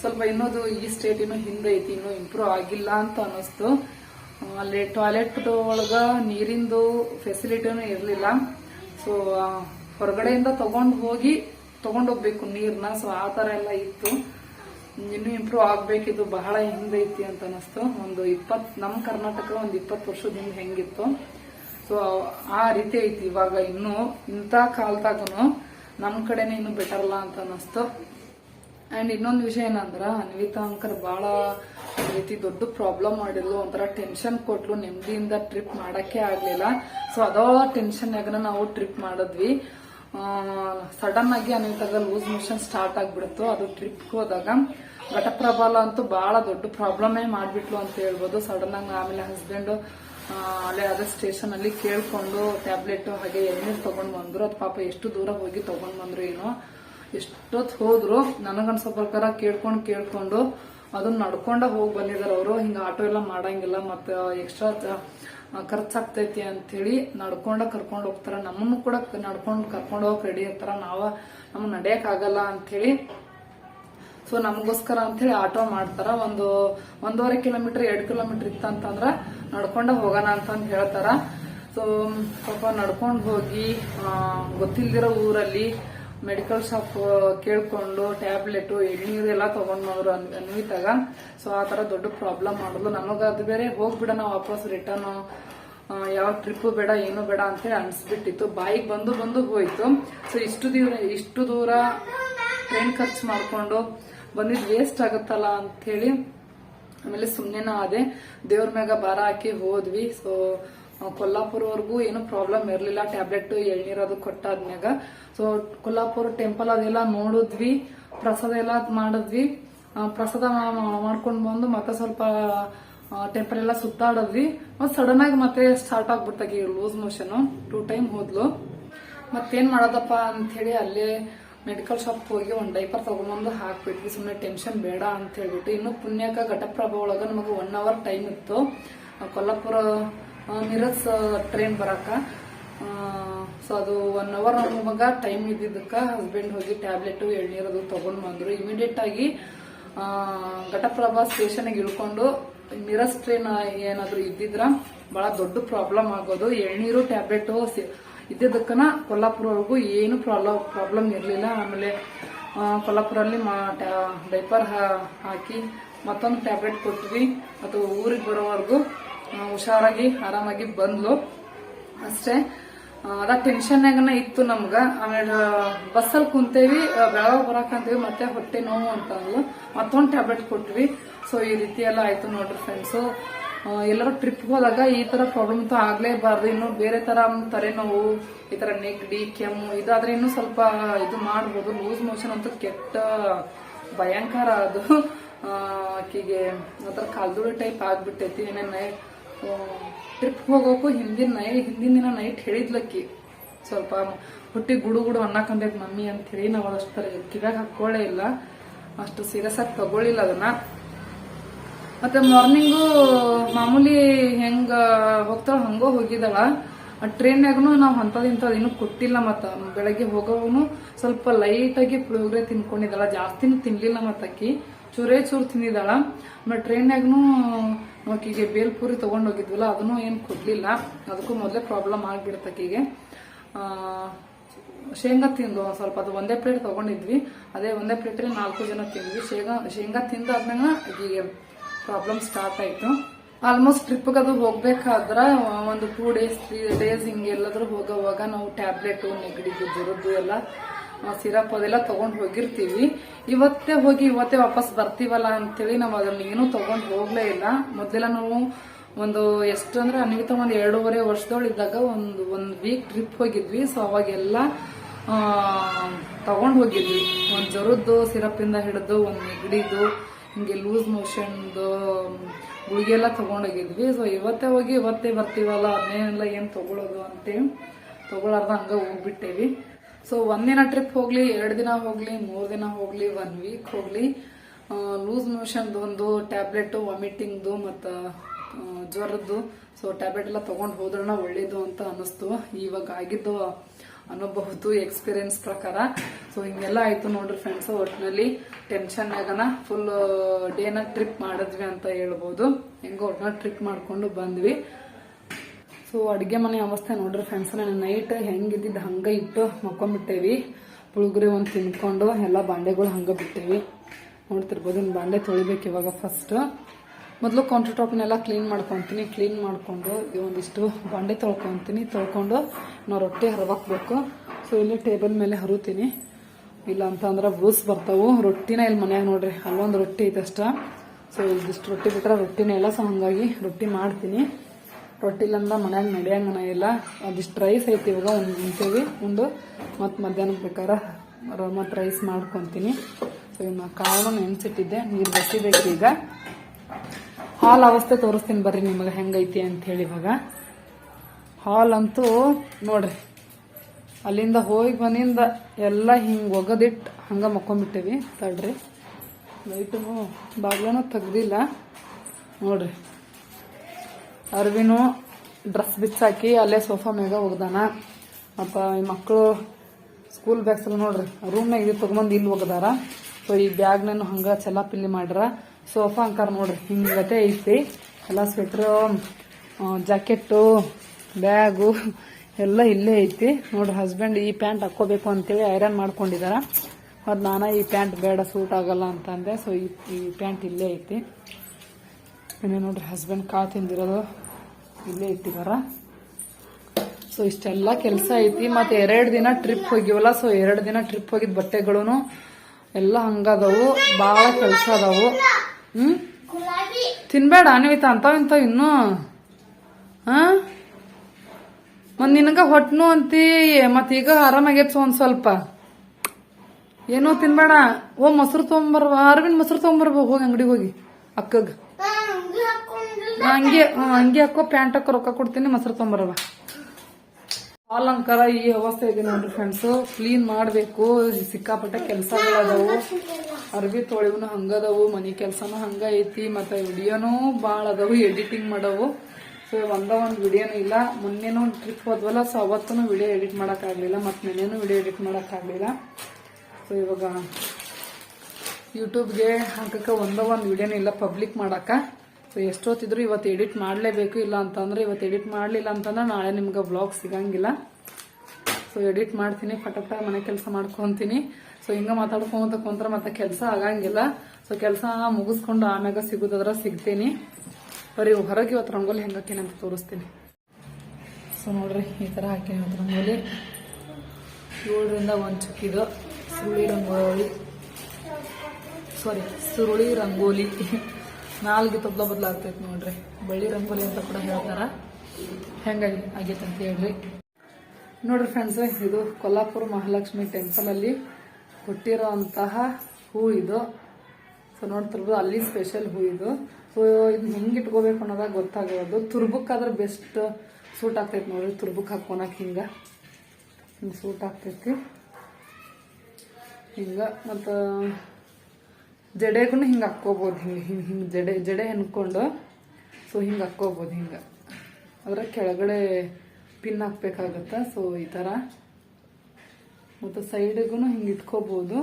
ಸ್ವಲ್ಪ ಇನ್ನೊಂದು ಈ ಸ್ಟೇಟ್ ಇನ್ನು ಹಿಂದೆ ಐತಿ, ಇನ್ನು ಇಂಪ್ರೂವ್ ಆಗಿಲ್ಲ ಅಂತ ಅನಿಸ್ತು ಅಲ್ಲಿ ಟಾಯ್ಲೆಟ್ ಒಳಗ ನೀರಿಂದು ಫೆಸಿಲಿಟಿನೂ ಇರಲಿಲ್ಲ. ಸೊ ಹೊರಗಡೆಯಿಂದ ತಗೊಂಡು ಹೋಗಿ ತಗೊಂಡೋಗ್ಬೇಕು ನೀರ್ನ. ಸೊ ಆ ತರ ಎಲ್ಲ ಇತ್ತು. ಇನ್ನು ಇಂಪ್ರೂವ್ ಆಗ್ಬೇಕಿದ್ದು ಬಹಳ ಹಿಂದೈತಿ ಅಂತ ಅನಿಸ್ತು ಒಂದು ಇಪ್ಪತ್ ನಮ್ಮ ಕರ್ನಾಟಕ ಒಂದು ಇಪ್ಪತ್ತು ವರ್ಷದ ಹಿಂದೆ ಹೆಂಗಿತ್ತು. ಸೊ ಆ ರೀತಿ ಐತಿ ಇವಾಗ. ಇನ್ನು ಇಂಥ ಕಾಲದಾಗನು ನಮ್ಮ ಕಡೆನೇ ಇನ್ನು ಬೆಟರ್ ಅಲ್ಲ ಅಂತ ಅನಿಸ್ತು ಅಂಡ್ ಇನ್ನೊಂದು ವಿಷಯ ಏನಂದ್ರ, ಅನ್ವಿತಾ ಅಂಕರ್ ಬಹಳ ರೀತಿ ದೊಡ್ಡ ಪ್ರಾಬ್ಲಮ್ ಮಾಡಿದ್ಲು. ಒಂಥರ ಟೆನ್ಷನ್ ಕೊಟ್ಲು. ನೆಮ್ಮದಿಯಿಂದ ಟ್ರಿಪ್ ಮಾಡಕ್ಕೆ ಆಗ್ಲಿಲ್ಲ. ಸೊ ಅದೋ ಟೆನ್ಷನ್ ನಾವು ಟ್ರಿಪ್ ಮಾಡಿದ್ವಿ. ಸಡನ್ ಆಗಿ ಅನ್ವಿತಾಗ ಲೂಸ್ ಮೋಷನ್ ಸ್ಟಾರ್ಟ್ ಆಗ್ಬಿಡ್ತು. ಅದು ಟ್ರಿಪ್ ಹೋದಾಗ. ಘಟಪ್ರಬಲ ಅಂತೂ ಬಹಳ ದೊಡ್ಡ ಪ್ರಾಬ್ಲಮೇ ಮಾಡಿಬಿಟ್ಲು ಅಂತ ಹೇಳ್ಬೋದು. ಸಡನ್ ಆಗಿ ಆಮೇಲೆ ಹಸ್ಬೆಂಡು ಅಲ್ಲೇ ಅದೇ ಸ್ಟೇಷನ್ ಅಲ್ಲಿ ಕೇಳ್ಕೊಂಡು ಟ್ಯಾಬ್ಲೆಟ್ ಹಾಗೆ ಎಣ್ಣೆ ತಗೊಂಡ್ ಬಂದ್ರು. ಅದ್ ಪಾಪ ಎಷ್ಟು ದೂರ ಹೋಗಿ ತಗೊಂಡ್ ಬಂದ್ರು ಏನೋ. ಎಷ್ಟೊತ್ತು ಹೋದ್ರು. ನನಗನ್ಸೋ ಪ್ರಕಾರ ಕೇಳ್ಕೊಂಡು ಕೇಳ್ಕೊಂಡು ಅದನ್ನ ನಡ್ಕೊಂಡ ಹೋಗಿ ಬಂದಿದಾರ ಅವರು. ಹಿಂಗ ಆಟೋ ಎಲ್ಲ ಮಾಡಂಗಿಲ್ಲ. ಮತ್ತೆ ಎಕ್ಸ್ಟ್ರಾ ಖರ್ಚಾಗ್ತೈತಿ ಅಂತೇಳಿ ನಡ್ಕೊಂಡ ಕರ್ಕೊಂಡು ಹೋಗ್ತಾರ. ನಮ್ಮನ್ನು ಕೂಡ ನಡ್ಕೊಂಡು ಕರ್ಕೊಂಡು ಹೋಗಕ್ ರೆಡಿ ಇರ್ತಾರ. ನಾವ ನಮ್ ಆಗಲ್ಲ ಅಂತೇಳಿ. ಸೊ ನಮಗೋಸ್ಕರ ಅಂತೇಳಿ ಆಟೋ ಮಾಡ್ತಾರ. ಒಂದು ಒಂದೂವರೆ ಕಿಲೋಮೀಟರ್ ಎರಡು ಕಿಲೋಮೀಟರ್ ಇತ್ತಂತಂದ್ರ ನಡ್ಕೊಂಡ ಹೋಗೋಣ ಅಂತ ಹೇಳ್ತಾರ. ಸೊ ಸ್ವಲ್ಪ ನಡ್ಕೊಂಡು ಹೋಗಿ ಗೊತ್ತಿಲ್ದಿರೋ ಊರಲ್ಲಿ ಮೆಡಿಕಲ್ ಶಾಪ್ ಕೇಳ್ಕೊಂಡು ಟ್ಯಾಬ್ಲೆಟ್ ಎಣ್ಣೆ ಎಲ್ಲ ತಗೊಂಡ್ ಬಂದ್ರು ಅನ್- ಅನ್ವಿತಾಗ. ಸೊ ಆ ತರ ದೊಡ್ಡ ಪ್ರಾಬ್ಲಮ್ ಮಾಡಿದ್ಲು ನಮಗ ಅದು ಬೇರೆ ಹೋಗ್ಬಿಡೋಣ ವಾಪಸ್ ರಿಟರ್ನ್ ಯಾವ ಟ್ರಿಪ್ ಬೇಡ, ಏನು ಬೇಡ ಅಂತೇಳಿ ಅನ್ಸ್ಬಿಟ್ಟಿತ್ತು. ಬಾಯಿಗೆ ಬಂದು ಬಂದು ಹೋಯ್ತು. ಸೊ ಇಷ್ಟು ದೂರ ಇಷ್ಟು ದೂರ ಟ್ರೈನ್ ಖರ್ಚು ಮಾಡ್ಕೊಂಡು ಬಂದಿದ್ ವೇಸ್ಟ್ ಆಗುತ್ತಲ್ಲ ಅಂತ ಹೇಳಿ ಆಮೇಲೆ ಸುಮ್ಮನೆ ಅದೇ ದೇವ್ರ ಮ್ಯಾಗ ಭಾರ ಹಾಕಿ ಹೋದ್ವಿ. ಸೊ ಕೊಲ್ಲಾಪುರವರೆಗೂ ಏನು ಪ್ರಾಬ್ಲಮ್ ಇರಲಿಲ್ಲ. ಟ್ಯಾಬ್ಲೆಟ್ ಎಳ್ನೀರ್ ಅದು ಕೊಟ್ಟಾದ್ಮ್ಯಾಗ. ಸೊ ಕೊಲ್ಲಾಪುರ ಟೆಂಪಲ್ ಅದೆಲ್ಲ ನೋಡಿದ್ವಿ, ಪ್ರಸಾದ ಎಲ್ಲ ಮಾಡಿದ್ವಿ. ಪ್ರಸಾದ ಮಾಡ್ಕೊಂಡು ಬಂದು ಮತ್ತೆ ಸ್ವಲ್ಪ ಟೆಂಪಲ್ ಎಲ್ಲ ಸುತ್ತಾಡದ್ವಿ. ಮತ್ತೆ ಸಡನ್ ಆಗಿ ಮತ್ತೆ ಸ್ಟಾರ್ಟ್ ಆಗ್ಬಿಡ್ತಾಗಿ ಲೂಸ್ ಮೋಷನ್ ಟೂ ಟೈಮ್ ಹೋದ್ಲು. ಮತ್ತೇನ್ ಮಾಡೋದಪ್ಪ ಅಂತ ಹೇಳಿ ಅಲ್ಲೇ ಮೆಡಿಕಲ್ ಶಾಪ್ ಹೋಗಿ ಒಂದ್ ಡೈಪರ್ ತಗೊಂಬಂದು ಹಾಕ್ಬಿಟ್ವಿ. ಸುಮ್ಮನೆ ಟೆನ್ಷನ್ ಬೇಡ ಅಂತ ಹೇಳ್ಬಿಟ್ಟು ಇನ್ನು ಪುಣ್ಯಕ ಘಟಪ್ರಭ ಒಳಗ ನಮಗೆ ಒನ್ ಅವರ್ ಟೈಮ್ ಇತ್ತು. ಕೊಲ್ಲಾಪುರ ಮಿರಸ್ ಟ್ರೈನ್ ಬರಕ. ಸೊ ಅದು ಒನ್ ಅವರ್ ಮಗ ಟೈಮ್ ಇದ್ದಿದ್ದಕ್ಕ ಹಸ್ಬೆಂಡ್ ಹೋಗಿ ಟ್ಯಾಬ್ಲೆಟ್ ಎಳ್ನೀರದು ತಗೊಂಡ್ ಬಂದ್ರು. ಇಮಿಡಿಯೇಟ್ ಆಗಿ ಘಟಪ್ರಭಾ ಸ್ಟೇಷನ್ ಇಳ್ಕೊಂಡು ಮಿರಸ್ ಟ್ರೈನ್ ಏನಾದರೂ ಇದ್ದಿದ್ರ ಬಹಳ ದೊಡ್ಡ ಪ್ರಾಬ್ಲಮ್ ಆಗೋದು. ಎಳ್ನೀರು ಟ್ಯಾಬ್ಲೆಟ್ ಇದ್ದಿದ್ದಕ್ಕನ ಕೊಲ್ಲಾಪುರವರೆಗೂ ಏನು ಪ್ರಾಬ್ಲಮ್ ಪ್ರಾಬ್ಲಮ್ ಇರಲಿಲ್ಲ. ಆಮೇಲೆ ಕೊಲ್ಲಾಪುರಲ್ಲಿ ಡೈಪರ್ ಹಾಕಿ ಮತ್ತೊಂದು ಟ್ಯಾಬ್ಲೆಟ್ ಕೊಟ್ವಿ. ಮತ್ತು ಊರಿಗೆ ಬರೋವರೆಗೂ ಹುಷಾರಾಗಿ, ಆರಾಮಾಗಿ ಬಂದ್ಲು. ಅಷ್ಟೇ. ಅದ ಟೆನ್ಷನ್ನಾಗನ ಇತ್ತು ನಮ್ಗ. ಆಮೇಲೆ ಬಸ್ಸಲ್ಲಿ ಕುಂತೇವಿ ಬೆಳಗಾವ್ ಬರಾಕಂತೀವಿ ಮತ್ತೆ ಹೊಟ್ಟೆ ನೋವು ಅಂತ ಅಂದ್ಲು. ಮತ್ತೊಂದು ಟ್ಯಾಬ್ಲೆಟ್ ಕೊಟ್ವಿ. ಸೊ ಈ ರೀತಿ ಎಲ್ಲ ಆಯ್ತು ನೋಡ್ರಿ ಫ್ರೆಂಡ್ಸ್ ಎಲ್ಲರೂ ಟ್ರಿಪ್ ಹೋದಾಗ ಈ ತರ ಪ್ರಾಬ್ಲಮ್ ತ ಆಗ್ಲೇಬಾರ್ದು. ಇನ್ನು ಬೇರೆ ತರ ತಲೆನೋವು, ಈ ತರ ನೆಗಡಿ ಕೆಮ್ಮು, ಇದಾದ್ರೆ ಇನ್ನೂ ಸ್ವಲ್ಪ ಇದು ಮಾಡ್ಬೋದು. ಲೂಸ್ ಮೋಷನ್ ಅಂತೂ ಕೆಟ್ಟ, ಭಯಂಕರ ಅದು. ಆಕಿಗೆ ಒಂಥರ ಕಾಲ್ದುಳಿ ಟೈಪ್ ಆಗ್ಬಿಟ್ಟೈತಿ. ಏನೇನ ಟ್ರಿಪ್ ಹೋಗೋಕು ಹಿಂದಿನ ನೈ ಹಿಂದಿನ ದಿನ ನೈಟ್ ಹೇಳಿದ್ಲಕ್ಕಿ. ಸ್ವಲ್ಪ ಹುಟ್ಟಿ ಗುಡು ಗುಡು ಅನ್ನಕಂದೈತ್ ಮಮ್ಮಿ ಅಂತ ಹೇಳಿ ನಾವು ಅದಷ್ಟು ಹಾಕೊಳ್ಳೇ ಇಲ್ಲ. ಅಷ್ಟು ಸೀರಿಯಸ್ ಆಗಿ ತಗೊಳ್ಳಿಲ್ಲ ಅದನ್ನ. ಮತ್ತೆ ಮಾರ್ನಿಂಗು ಮಾಮೂಲಿ ಹೆಂಗ ಹೋಗ್ತಾಳ ಹಂಗೋ ಹೋಗಿದ್ದಾಳ. ಟ್ರೈನ್ಯಾಗನು ನಾವು ಅಂತದ್ ಇಂಥದ್ ಇನ್ನೂ ಕೊಟ್ಟಿಲ್ಲ ಮತ್ತ. ಬೆಳಗ್ಗೆ ಹೋಗೋನು ಸ್ವಲ್ಪ ಲೈಟ್ ಆಗಿ ಪುಳಿಯೋಗರೆ ತಿನ್ಕೊಂಡಿದ್ದಾಳ. ಜಾಸ್ತಿನೂ ತಿನ್ಲಿಲ್ಲ ಮತ್ತಕ್ಕಿ. ಚೂರೇ ಚೂರು ತಿಂದಿದ್ದಾಳ. ಆಮೇಲೆ ಟ್ರೈನ್ಯಾಗನು ಆಕಿಗೆ ಬೇಲ್ಪುರಿ ತಗೊಂಡೋಗಿದ್ವಲ್ಲ, ಅದನ್ನು ಏನು ಕೊಡ್ಲಿಲ್ಲ. ಅದಕ್ಕೂ ಮೊದಲೇ ಪ್ರಾಬ್ಲಮ್ ಆಗ್ಬಿಡ್ತಕ್ಕಿಗೆ ಶೇಂಗಾ ತಿಂದು ಸ್ವಲ್ಪ, ಅದು ಒಂದೇ ಪ್ಲೇಟ್ ತಗೊಂಡಿದ್ವಿ. ಅದೇ ಒಂದೇ ಪ್ಲೇಟಲ್ಲಿ ನಾಲ್ಕು ಜನ ತಿಂದ್ವಿ. ಶೇಂಗಾ ಶೇಂಗಾ ತಿಂದಾದ್ಮೇಲೆ ಆಕಿಗೆ ಪ್ರಾಬ್ಲಮ್ ಸ್ಟಾರ್ಟ್ ಆಯ್ತು. ಆಲ್ಮೋಸ್ಟ್ ಟ್ರಿಪ್ ಅದು ಹೋಗ್ಬೇಕಾದ್ರ ಒಂದು ಟೂ ಡೇಸ್ ತ್ರೀ ಡೇಸ್ ಹಿಂಗೆ ಎಲ್ಲಾದ್ರೂ ಹೋಗೋವಾಗ ನಾವು ಟ್ಯಾಬ್ಲೆಟ್ ನೆಗಡಿದು ಜ್ವರದ್ದು ಎಲ್ಲ ಸಿರಪ್ ಅದೆಲ್ಲ ತಗೊಂಡ್ ಹೋಗಿರ್ತೀವಿ. ಇವತ್ತೇ ಹೋಗಿ ಇವತ್ತೇ ವಾಪಸ್ ಬರ್ತೀವಲ್ಲ ಅಂತೇಳಿ ನಾವು ಅದನ್ನ ಏನೂ ತಗೊಂಡ್ ಹೋಗ್ಲೇ ಇಲ್ಲ. ಮೊದಲೆಲ್ಲ ನಾವು ಒಂದು ಎಷ್ಟು ಅಂದ್ರೆ ಅನ್ವಿತ ಒಂದು ಎರಡೂವರೆ ವರ್ಷದೊಳಿದ್ದಾಗ ಒಂದು ಒಂದು ವೀಕ್ ಟ್ರಿಪ್ ಹೋಗಿದ್ವಿ. ಸೊ ಅವಾಗೆಲ್ಲ ತಗೊಂಡು ಹೋಗಿದ್ವಿ. ಒಂದು ಜ್ವರದ್ದು ಸಿರಪಿಂದ ಹಿಡಿದು, ಒಂದು ನೆಗಡಿದು ಹಿಂಗೆ ಲೂಸ್ ಮೋಷನ್ದು ಗುಳಿಗೆ ಎಲ್ಲ ತಗೊಂಡೋಗಿದ್ವಿ ಸೊ ಇವತ್ತೇ ಹೋಗಿ ಇವತ್ತೇ ಬರ್ತೀವಲ್ಲ, ಅದನ್ನೆಲ್ಲ ಏನು ತಗೊಳ್ಳೋದು ಅಂತೇಳಿ ತಗೊಳಾರ್ದ ಹಂಗೆ ಹೋಗ್ಬಿಟ್ಟೇವಿ. ಸೊ ಒಂದಿನ ಟ್ರಿಪ್ ಹೋಗ್ಲಿ, ಎರಡು ದಿನ ಹೋಗ್ಲಿ, ಮೂರು ದಿನ ಹೋಗ್ಲಿ ಒನ್ ವೀಕ್ ಹೋಗ್ಲಿ ಲೂಸ್ ಮೋಷನ್ದು ಒಂದು ಟ್ಯಾಬ್ಲೆಟ್ ವಾಮಿಟಿಂಗ್ದು ಮತ್ತು ಜ್ವರದ್ದು. ಸೊ ಟ್ಯಾಬ್ಲೆಟ್ ಎಲ್ಲ ತಗೊಂಡು ಹೋದ್ರಣ ಒಳ್ಳೇದು ಅಂತ ಅನಿಸ್ತು ಇವಾಗ ಆಗಿದ್ದು ಅನ್ನಬಹುದು ಎಕ್ಸ್ಪೀರಿಯನ್ಸ್ ಪ್ರಕಾರ. ಸೊ ಹಿಂಗೆಲ್ಲ ಆಯ್ತು ನೋಡ್ರಿ ಫ್ರೆಂಡ್ಸ್ ಒಟ್ಟಿನಲ್ಲಿ ಟೆನ್ಷನ್ ಆಗನ ಫುಲ್ ಡೇನ ಟ್ರಿಪ್ ಮಾಡಿದ್ವಿ ಅಂತ ಹೇಳ್ಬೋದು. ಹೆಂಗೋ ಒಟ್ಟಿನ ಟ್ರಿಪ್ ಮಾಡ್ಕೊಂಡು ಬಂದ್ವಿ. ಸೊ ಅಡುಗೆ ಮನೆ ಅವಸ್ಥೆ ನೋಡ್ರಿ ಫ್ರೆಂಡ್ಸ್ ನಾನು ನೈಟ್ ಹೆಂಗಿದ್ದಿದ್ದು ಹಂಗೆ ಇಟ್ಟು ಮಕ್ಕೊಂಬಿಟ್ಟೇವಿ ಪುಳುಗ್ರೆ ಒಂದು ತಿನ್ಕೊಂಡು ಎಲ್ಲ ಬಾಂಡೆಗಳು ಹಂಗೆ ಬಿಟ್ಟೇವಿ. ನೋಡ್ತಿರ್ಬೋದು ಇನ್ನು ಬಾಂಡೆ ತೊಳಿಬೇಕು ಇವಾಗ ಫಸ್ಟ್ ಮೊದಲು ಕೌಂಟರ್ ಟಾಪ್ನೆಲ್ಲ ಕ್ಲೀನ್ ಮಾಡ್ಕೊತೀನಿ ಕ್ಲೀನ್ ಮಾಡಿಕೊಂಡು ಒಂದಿಷ್ಟು ಬಾಂಡೆ ತೊಳ್ಕೊತೀನಿ. ತೊಳ್ಕೊಂಡು ನಾವು ರೊಟ್ಟಿ ಹರವಾಕ್ಬೇಕು. ಸೊ ಇಲ್ಲಿ ಟೇಬಲ್ ಮೇಲೆ ಹರುತೀನಿ. ಇಲ್ಲ ಅಂತಂದ್ರೆ ಬೂಸ್ ಬರ್ತಾವು. ರೊಟ್ಟಿನ ಇಲ್ಲಿ ಮನ್ಯಾಗ ನೋಡ್ರಿ, ಅಲ್ಲೊಂದು ರೊಟ್ಟಿ ಐತೆ ಅಷ್ಟ. ಸೊ ಇದಿಷ್ಟು ರೊಟ್ಟಿ ಬಿಟ್ರೆ ರೊಟ್ಟಿನೇ ಇಲ್ಲ. ಸೊ ಹಂಗಾಗಿ ರೊಟ್ಟಿ ಮಾಡ್ತೀನಿ. ರೊಟ್ಟಿ ಇಲ್ಲಂದ್ರೆ ಮನ್ಯಾಗ ನಡೆಯಂಗನ ಇಲ್ಲ ಅದಿಷ್ಟು ರೈಸ್ ಐತಿ ಇವಾಗ ಒಂದು ಉಂಟೇವಿ ಒಂದು ಮತ್ತು ಮಧ್ಯಾಹ್ನ ಪ್ರಕಾರ ಮತ್ತು ರೈಸ್ ಮಾಡ್ಕೊತೀನಿ. ಸೊ ಇನ್ನು ಕಾಳು ನೆನ್ಸಿಟ್ಟಿದ್ದೆ, ನೀರು ಬಸಿಬೇಕು ಈಗ. ಹಾಲು ಅವಸ್ಥೆ ತೋರಿಸ್ತೀನಿ ಬರ್ರಿ ನಿಮಗೆ ಹೆಂಗೈತಿ ಹೇಳಿ ಇವಾಗ. ಹಾಲ್ ಅಂತೂ ನೋಡ್ರಿ, ಅಲ್ಲಿಂದ ಹೋಗಿ ಬಂದಿಂದ ಎಲ್ಲ ಹಿಂಗೆ ಒಗದಿಟ್ಟು ಹಂಗೆ ಮಕ್ಕೊಂಬಿಟ್ಟೇವಿ ತಡ್ರಿ. ಲೈಟು ಬಾಗ್ಲೂ ತೆಗ್ದಿಲ್ಲ. ನೋಡ್ರಿ. ಅರ್ವಿನೂ ಡ್ರೆಸ್ ಬಿಚ್ಚಾಕಿ ಅಲ್ಲೇ ಸೋಫಾ ಮ್ಯಾಗ ಒಗ್ದಾನ ಅಪ್ಪ ಈ ಮಕ್ಕಳು ಸ್ಕೂಲ್ ಬ್ಯಾಗ್ಸ್ ಎಲ್ಲ ನೋಡ್ರಿ ರೂಮ್ನಾಗ ಇದು ತಗೊಂಬಂದು ಇಲ್ಲಿ ಒಗ್ದಾರ. ಸೊ ಈ ಬ್ಯಾಗ್ನೂ ಹಂಗೆ ಚೆಲ್ಲ ಪಿಲ್ಲಿ ಮಾಡ್ರ. ಸೋಫಾ ಅಂಕಾರ ನೋಡ್ರಿ ಹಿಂಗತೆ ಐತಿ. ಎಲ್ಲ ಸ್ವೆಟ್ರು ಜಾಕೆಟ್ಟು ಬ್ಯಾಗು ಎಲ್ಲ ಇಲ್ಲೇ ಐತಿ. ನೋಡ್ರಿ ಹಸ್ಬೆಂಡ್ ಈ ಪ್ಯಾಂಟ್ ಹಾಕ್ಕೋಬೇಕು ಅಂತೇಳಿ ಐರನ್ ಮಾಡ್ಕೊಂಡಿದಾರ. ಮತ್ತು ನಾನು ಈ ಪ್ಯಾಂಟ್ ಬೇಡ ಸೂಟ್ ಆಗಲ್ಲ ಅಂತ ಅಂದೆ. ಸೊ ಈ ಪ್ಯಾಂಟ್ ಇಲ್ಲೇ ಐತಿ. ಇನ್ನೇ ನೋಡ್ರಿ ಹಸ್ಬೆಂಡ್ ಕಾ ತಿಂದಿರೋದು ಇಲ್ಲೇ ಇಟ್ಟಿದಾರ. ಸೊ ಇಷ್ಟೆಲ್ಲ ಕೆಲಸ ಐತಿ, ಮತ್ತೆ ಎರಡು ದಿನ ಟ್ರಿಪ್ ಹೋಗಿವಲ್ಲ ಸೊ ಎರಡು ದಿನ ಟ್ರಿಪ್ ಹೋಗಿದ್ದ ಬಟ್ಟೆಗಳು ಎಲ್ಲ ಹಂಗದವು, ಭಾಳ ಕೆಲಸ ಅದಾವು. ಹ್ಮ್? ತಿನ್ಬೇಡ, ಅನ್ವಿತ ಅಂತಾವ ಇಂಥವು ಇನ್ನೂ. ಹಾ? ಮತ್ ನಿನಗ ಹೊಟ್ಟನು ಅಂತಿ ಮತ್ ಈಗ ಆರಾಮಾಗೈತ್ ಒಂದ್ ಸ್ವಲ್ಪ. ಏನೋ ತಿನ್ಬೇಡ. ಓ, ಮೊಸರು ತೊಗೊಂಬರ್ವ, ಅರವಿಂದ್ ಮೊಸರು ತೊಗೊಂಬರ್ಬ, ಹೋಗಿ ಅಂಗಡಿಗೆ ಹೋಗಿ, ಅಕ್ಕಗ್. ಹಂಗೆ ಹಂಗೆ ಹಾಕೋ ಪ್ಯಾಂಟ್ ಹಾಕೋ ರೊಕ್ಕ ಕೊಡ್ತೀನಿ ಮೊಸರು ತೊಂಬರವ. ಅಲಂಕಾರ ಈ ವ್ಯವಸ್ಥೆ ಇದೆ ನೋಡ್ರಿ ಫ್ರೆಂಡ್ಸ್ ಕ್ಲೀನ್ ಮಾಡ್ಬೇಕು. ಸಿಕ್ಕಾಪಟ್ಟೆ ಕೆಲಸಗಳದಾವು ಅರ್ಬಿ ತೊಳಿವನು ಹಂಗದವು ಮನಿ ಕೆಲಸನೂ ಹಂಗ ಐತಿ ಮತ್ತೆ ವಿಡಿಯೋನೂ ಭಾಳ ಅದಾವು ಎಡಿಟಿಂಗ್ ಮಾಡವು. ಸೊ ಒಂದ ಒಂದು ವಿಡಿಯೋನು ಇಲ್ಲ. ಮೊನ್ನೆನೂ ಟ್ರಿಪ್ ಹೋದ್ವಲ್ಲ ಸೊ ಅವತ್ತೂ ವಿಡಿಯೋ ಎಡಿಟ್ ಮಾಡೋಕ್ಕಾಗಲಿಲ್ಲ ಮತ್ತು ನೆನ್ನೆನೂ ವಿಡಿಯೋ ಎಡಿಟ್ ಮಾಡೋಕ್ಕಾಗಲಿಲ್ಲ ಸೊ ಇವಾಗ ಯೂಟ್ಯೂಬ್ಗೆ ಹಾಕಕ್ಕೆ ಒಂದ ಒಂದು ವಿಡಿಯೋನೂ ಇಲ್ಲ ಪಬ್ಲಿಕ್ ಮಾಡಕ್ಕೆ ಸೊ ಎಷ್ಟೊತ್ತಿದ್ರು ಇವತ್ತು ಎಡಿಟ್ ಮಾಡಲೇಬೇಕು ಇಲ್ಲ ಅಂತಂದ್ರೆ ಇವತ್ತು ಎಡಿಟ್ ಮಾಡಲಿಲ್ಲ ಅಂತಂದ್ರೆ ನಾಳೆ ನಿಮ್ಗೆ ಬ್ಲಾಗ್ ಸಿಗಂಗಿಲ್ಲ. ಸೊ ಎಡಿಟ್ ಮಾಡ್ತೀನಿ, ಪಟಪಟ ಮನೆ ಕೆಲಸ ಮಾಡ್ಕೊತೀನಿ. ಸೊ ಹಿಂಗೆ ಮಾತಾಡ್ಕೊಂತ ಕುಂತ್ರೆ ಮತ್ತೆ ಕೆಲಸ ಆಗಂಗಿಲ್ಲ. ಸೊ ಕೆಲಸ ಮುಗಿಸ್ಕೊಂಡು ಆಮ್ಯಾಗ ಸಿಗೋದಾದ್ರೆ ಸಿಗ್ತೀನಿ. ಬರೀ ಹೊರಗೆ ಇವತ್ತು ರಂಗೋಲಿ ಹೆಂಗೆ ಹಾಕೀನಿ ಅಂತ ತೋರಿಸ್ತೀನಿ. ಸೊ ನೋಡ್ರಿ, ಈ ಥರ ಹಾಕಿನಿ ಇವತ್ತು ರಂಗೋಲಿ. ಏಳರಿಂದ ಒಂದು ಚುಕ್ಕಿದು ಸುರುಳಿ ರಂಗೋಲಿ. ಸಾರಿ ಸುರುಳಿ ರಂಗೋಲಿ. ನಾಲ್ಕು ತಬ್ಲ ಬದಲಾಗ್ತೈತೆ ನೋಡ್ರಿ. ಬಳ್ಳಿ ರಂಗೋಲಿ ಅಂತ ಕೂಡ ಹೇಳ್ತಾರ. ಹೆಂಗಾಗಿ ಆಗೈತೆ ಅಂತ ಹೇಳ್ರಿ. ನೋಡ್ರಿ ಫ್ರೆಂಡ್ಸ್ ಇದು ಕೊಲ್ಲಾಪುರ ಮಹಾಲಕ್ಷ್ಮಿ ಟೆಂಪಲ್ ಅಲ್ಲಿ ಅಂತಹ ಹೂ ಇದು. ಸೊ ನೋಡ್ತಿರ್ಬೋದು ಅಲ್ಲಿ ಸ್ಪೆಷಲ್ ಹೂ ಇದು. ಸೊ ಇದನ್ನ ಹೆಂಗೆ ಇಟ್ಕೋಬೇಕು ಅನ್ನೋದಾಗ ಗೊತ್ತಾಗೋದು. ತುರ್ಬಕ್ಕಾದ್ರೆ ಬೆಸ್ಟ್ ಸೂಟ್ ಆಗ್ತೈತಿ ನೋಡ್ರಿ. ತುರ್ಬುಕ್ ಹಾಕೋನಕ್ ಹಿಂಗ. ಹಿಂಗೆ ಸೂಟ್ ಆಗ್ತೈತಿ. ಹಿಂಗ ಮತ್ತು ಜಡೆಗೂ ಹಿಂಗೆ ಹಾಕ್ಕೋಬೋದು, ಹಿಂಗೆ ಹಿಂಗೆ ಹಿಂಗೆ ಜಡೆ ಜಡೆ ಹೆಣ್ಕೊಂಡು ಸೊ ಹಿಂಗೆ ಹಾಕ್ಕೋಬೋದು, ಹಿಂಗೆ. ಅದರ ಕೆಳಗಡೆ ಪಿನ್ ಹಾಕ್ಬೇಕಾಗತ್ತೆ? ಸೊ ಈ ಥರ ಮತ್ತು ಸೈಡಿಗೂ ಹಿಂಗೆ ಇಟ್ಕೋಬೋದು.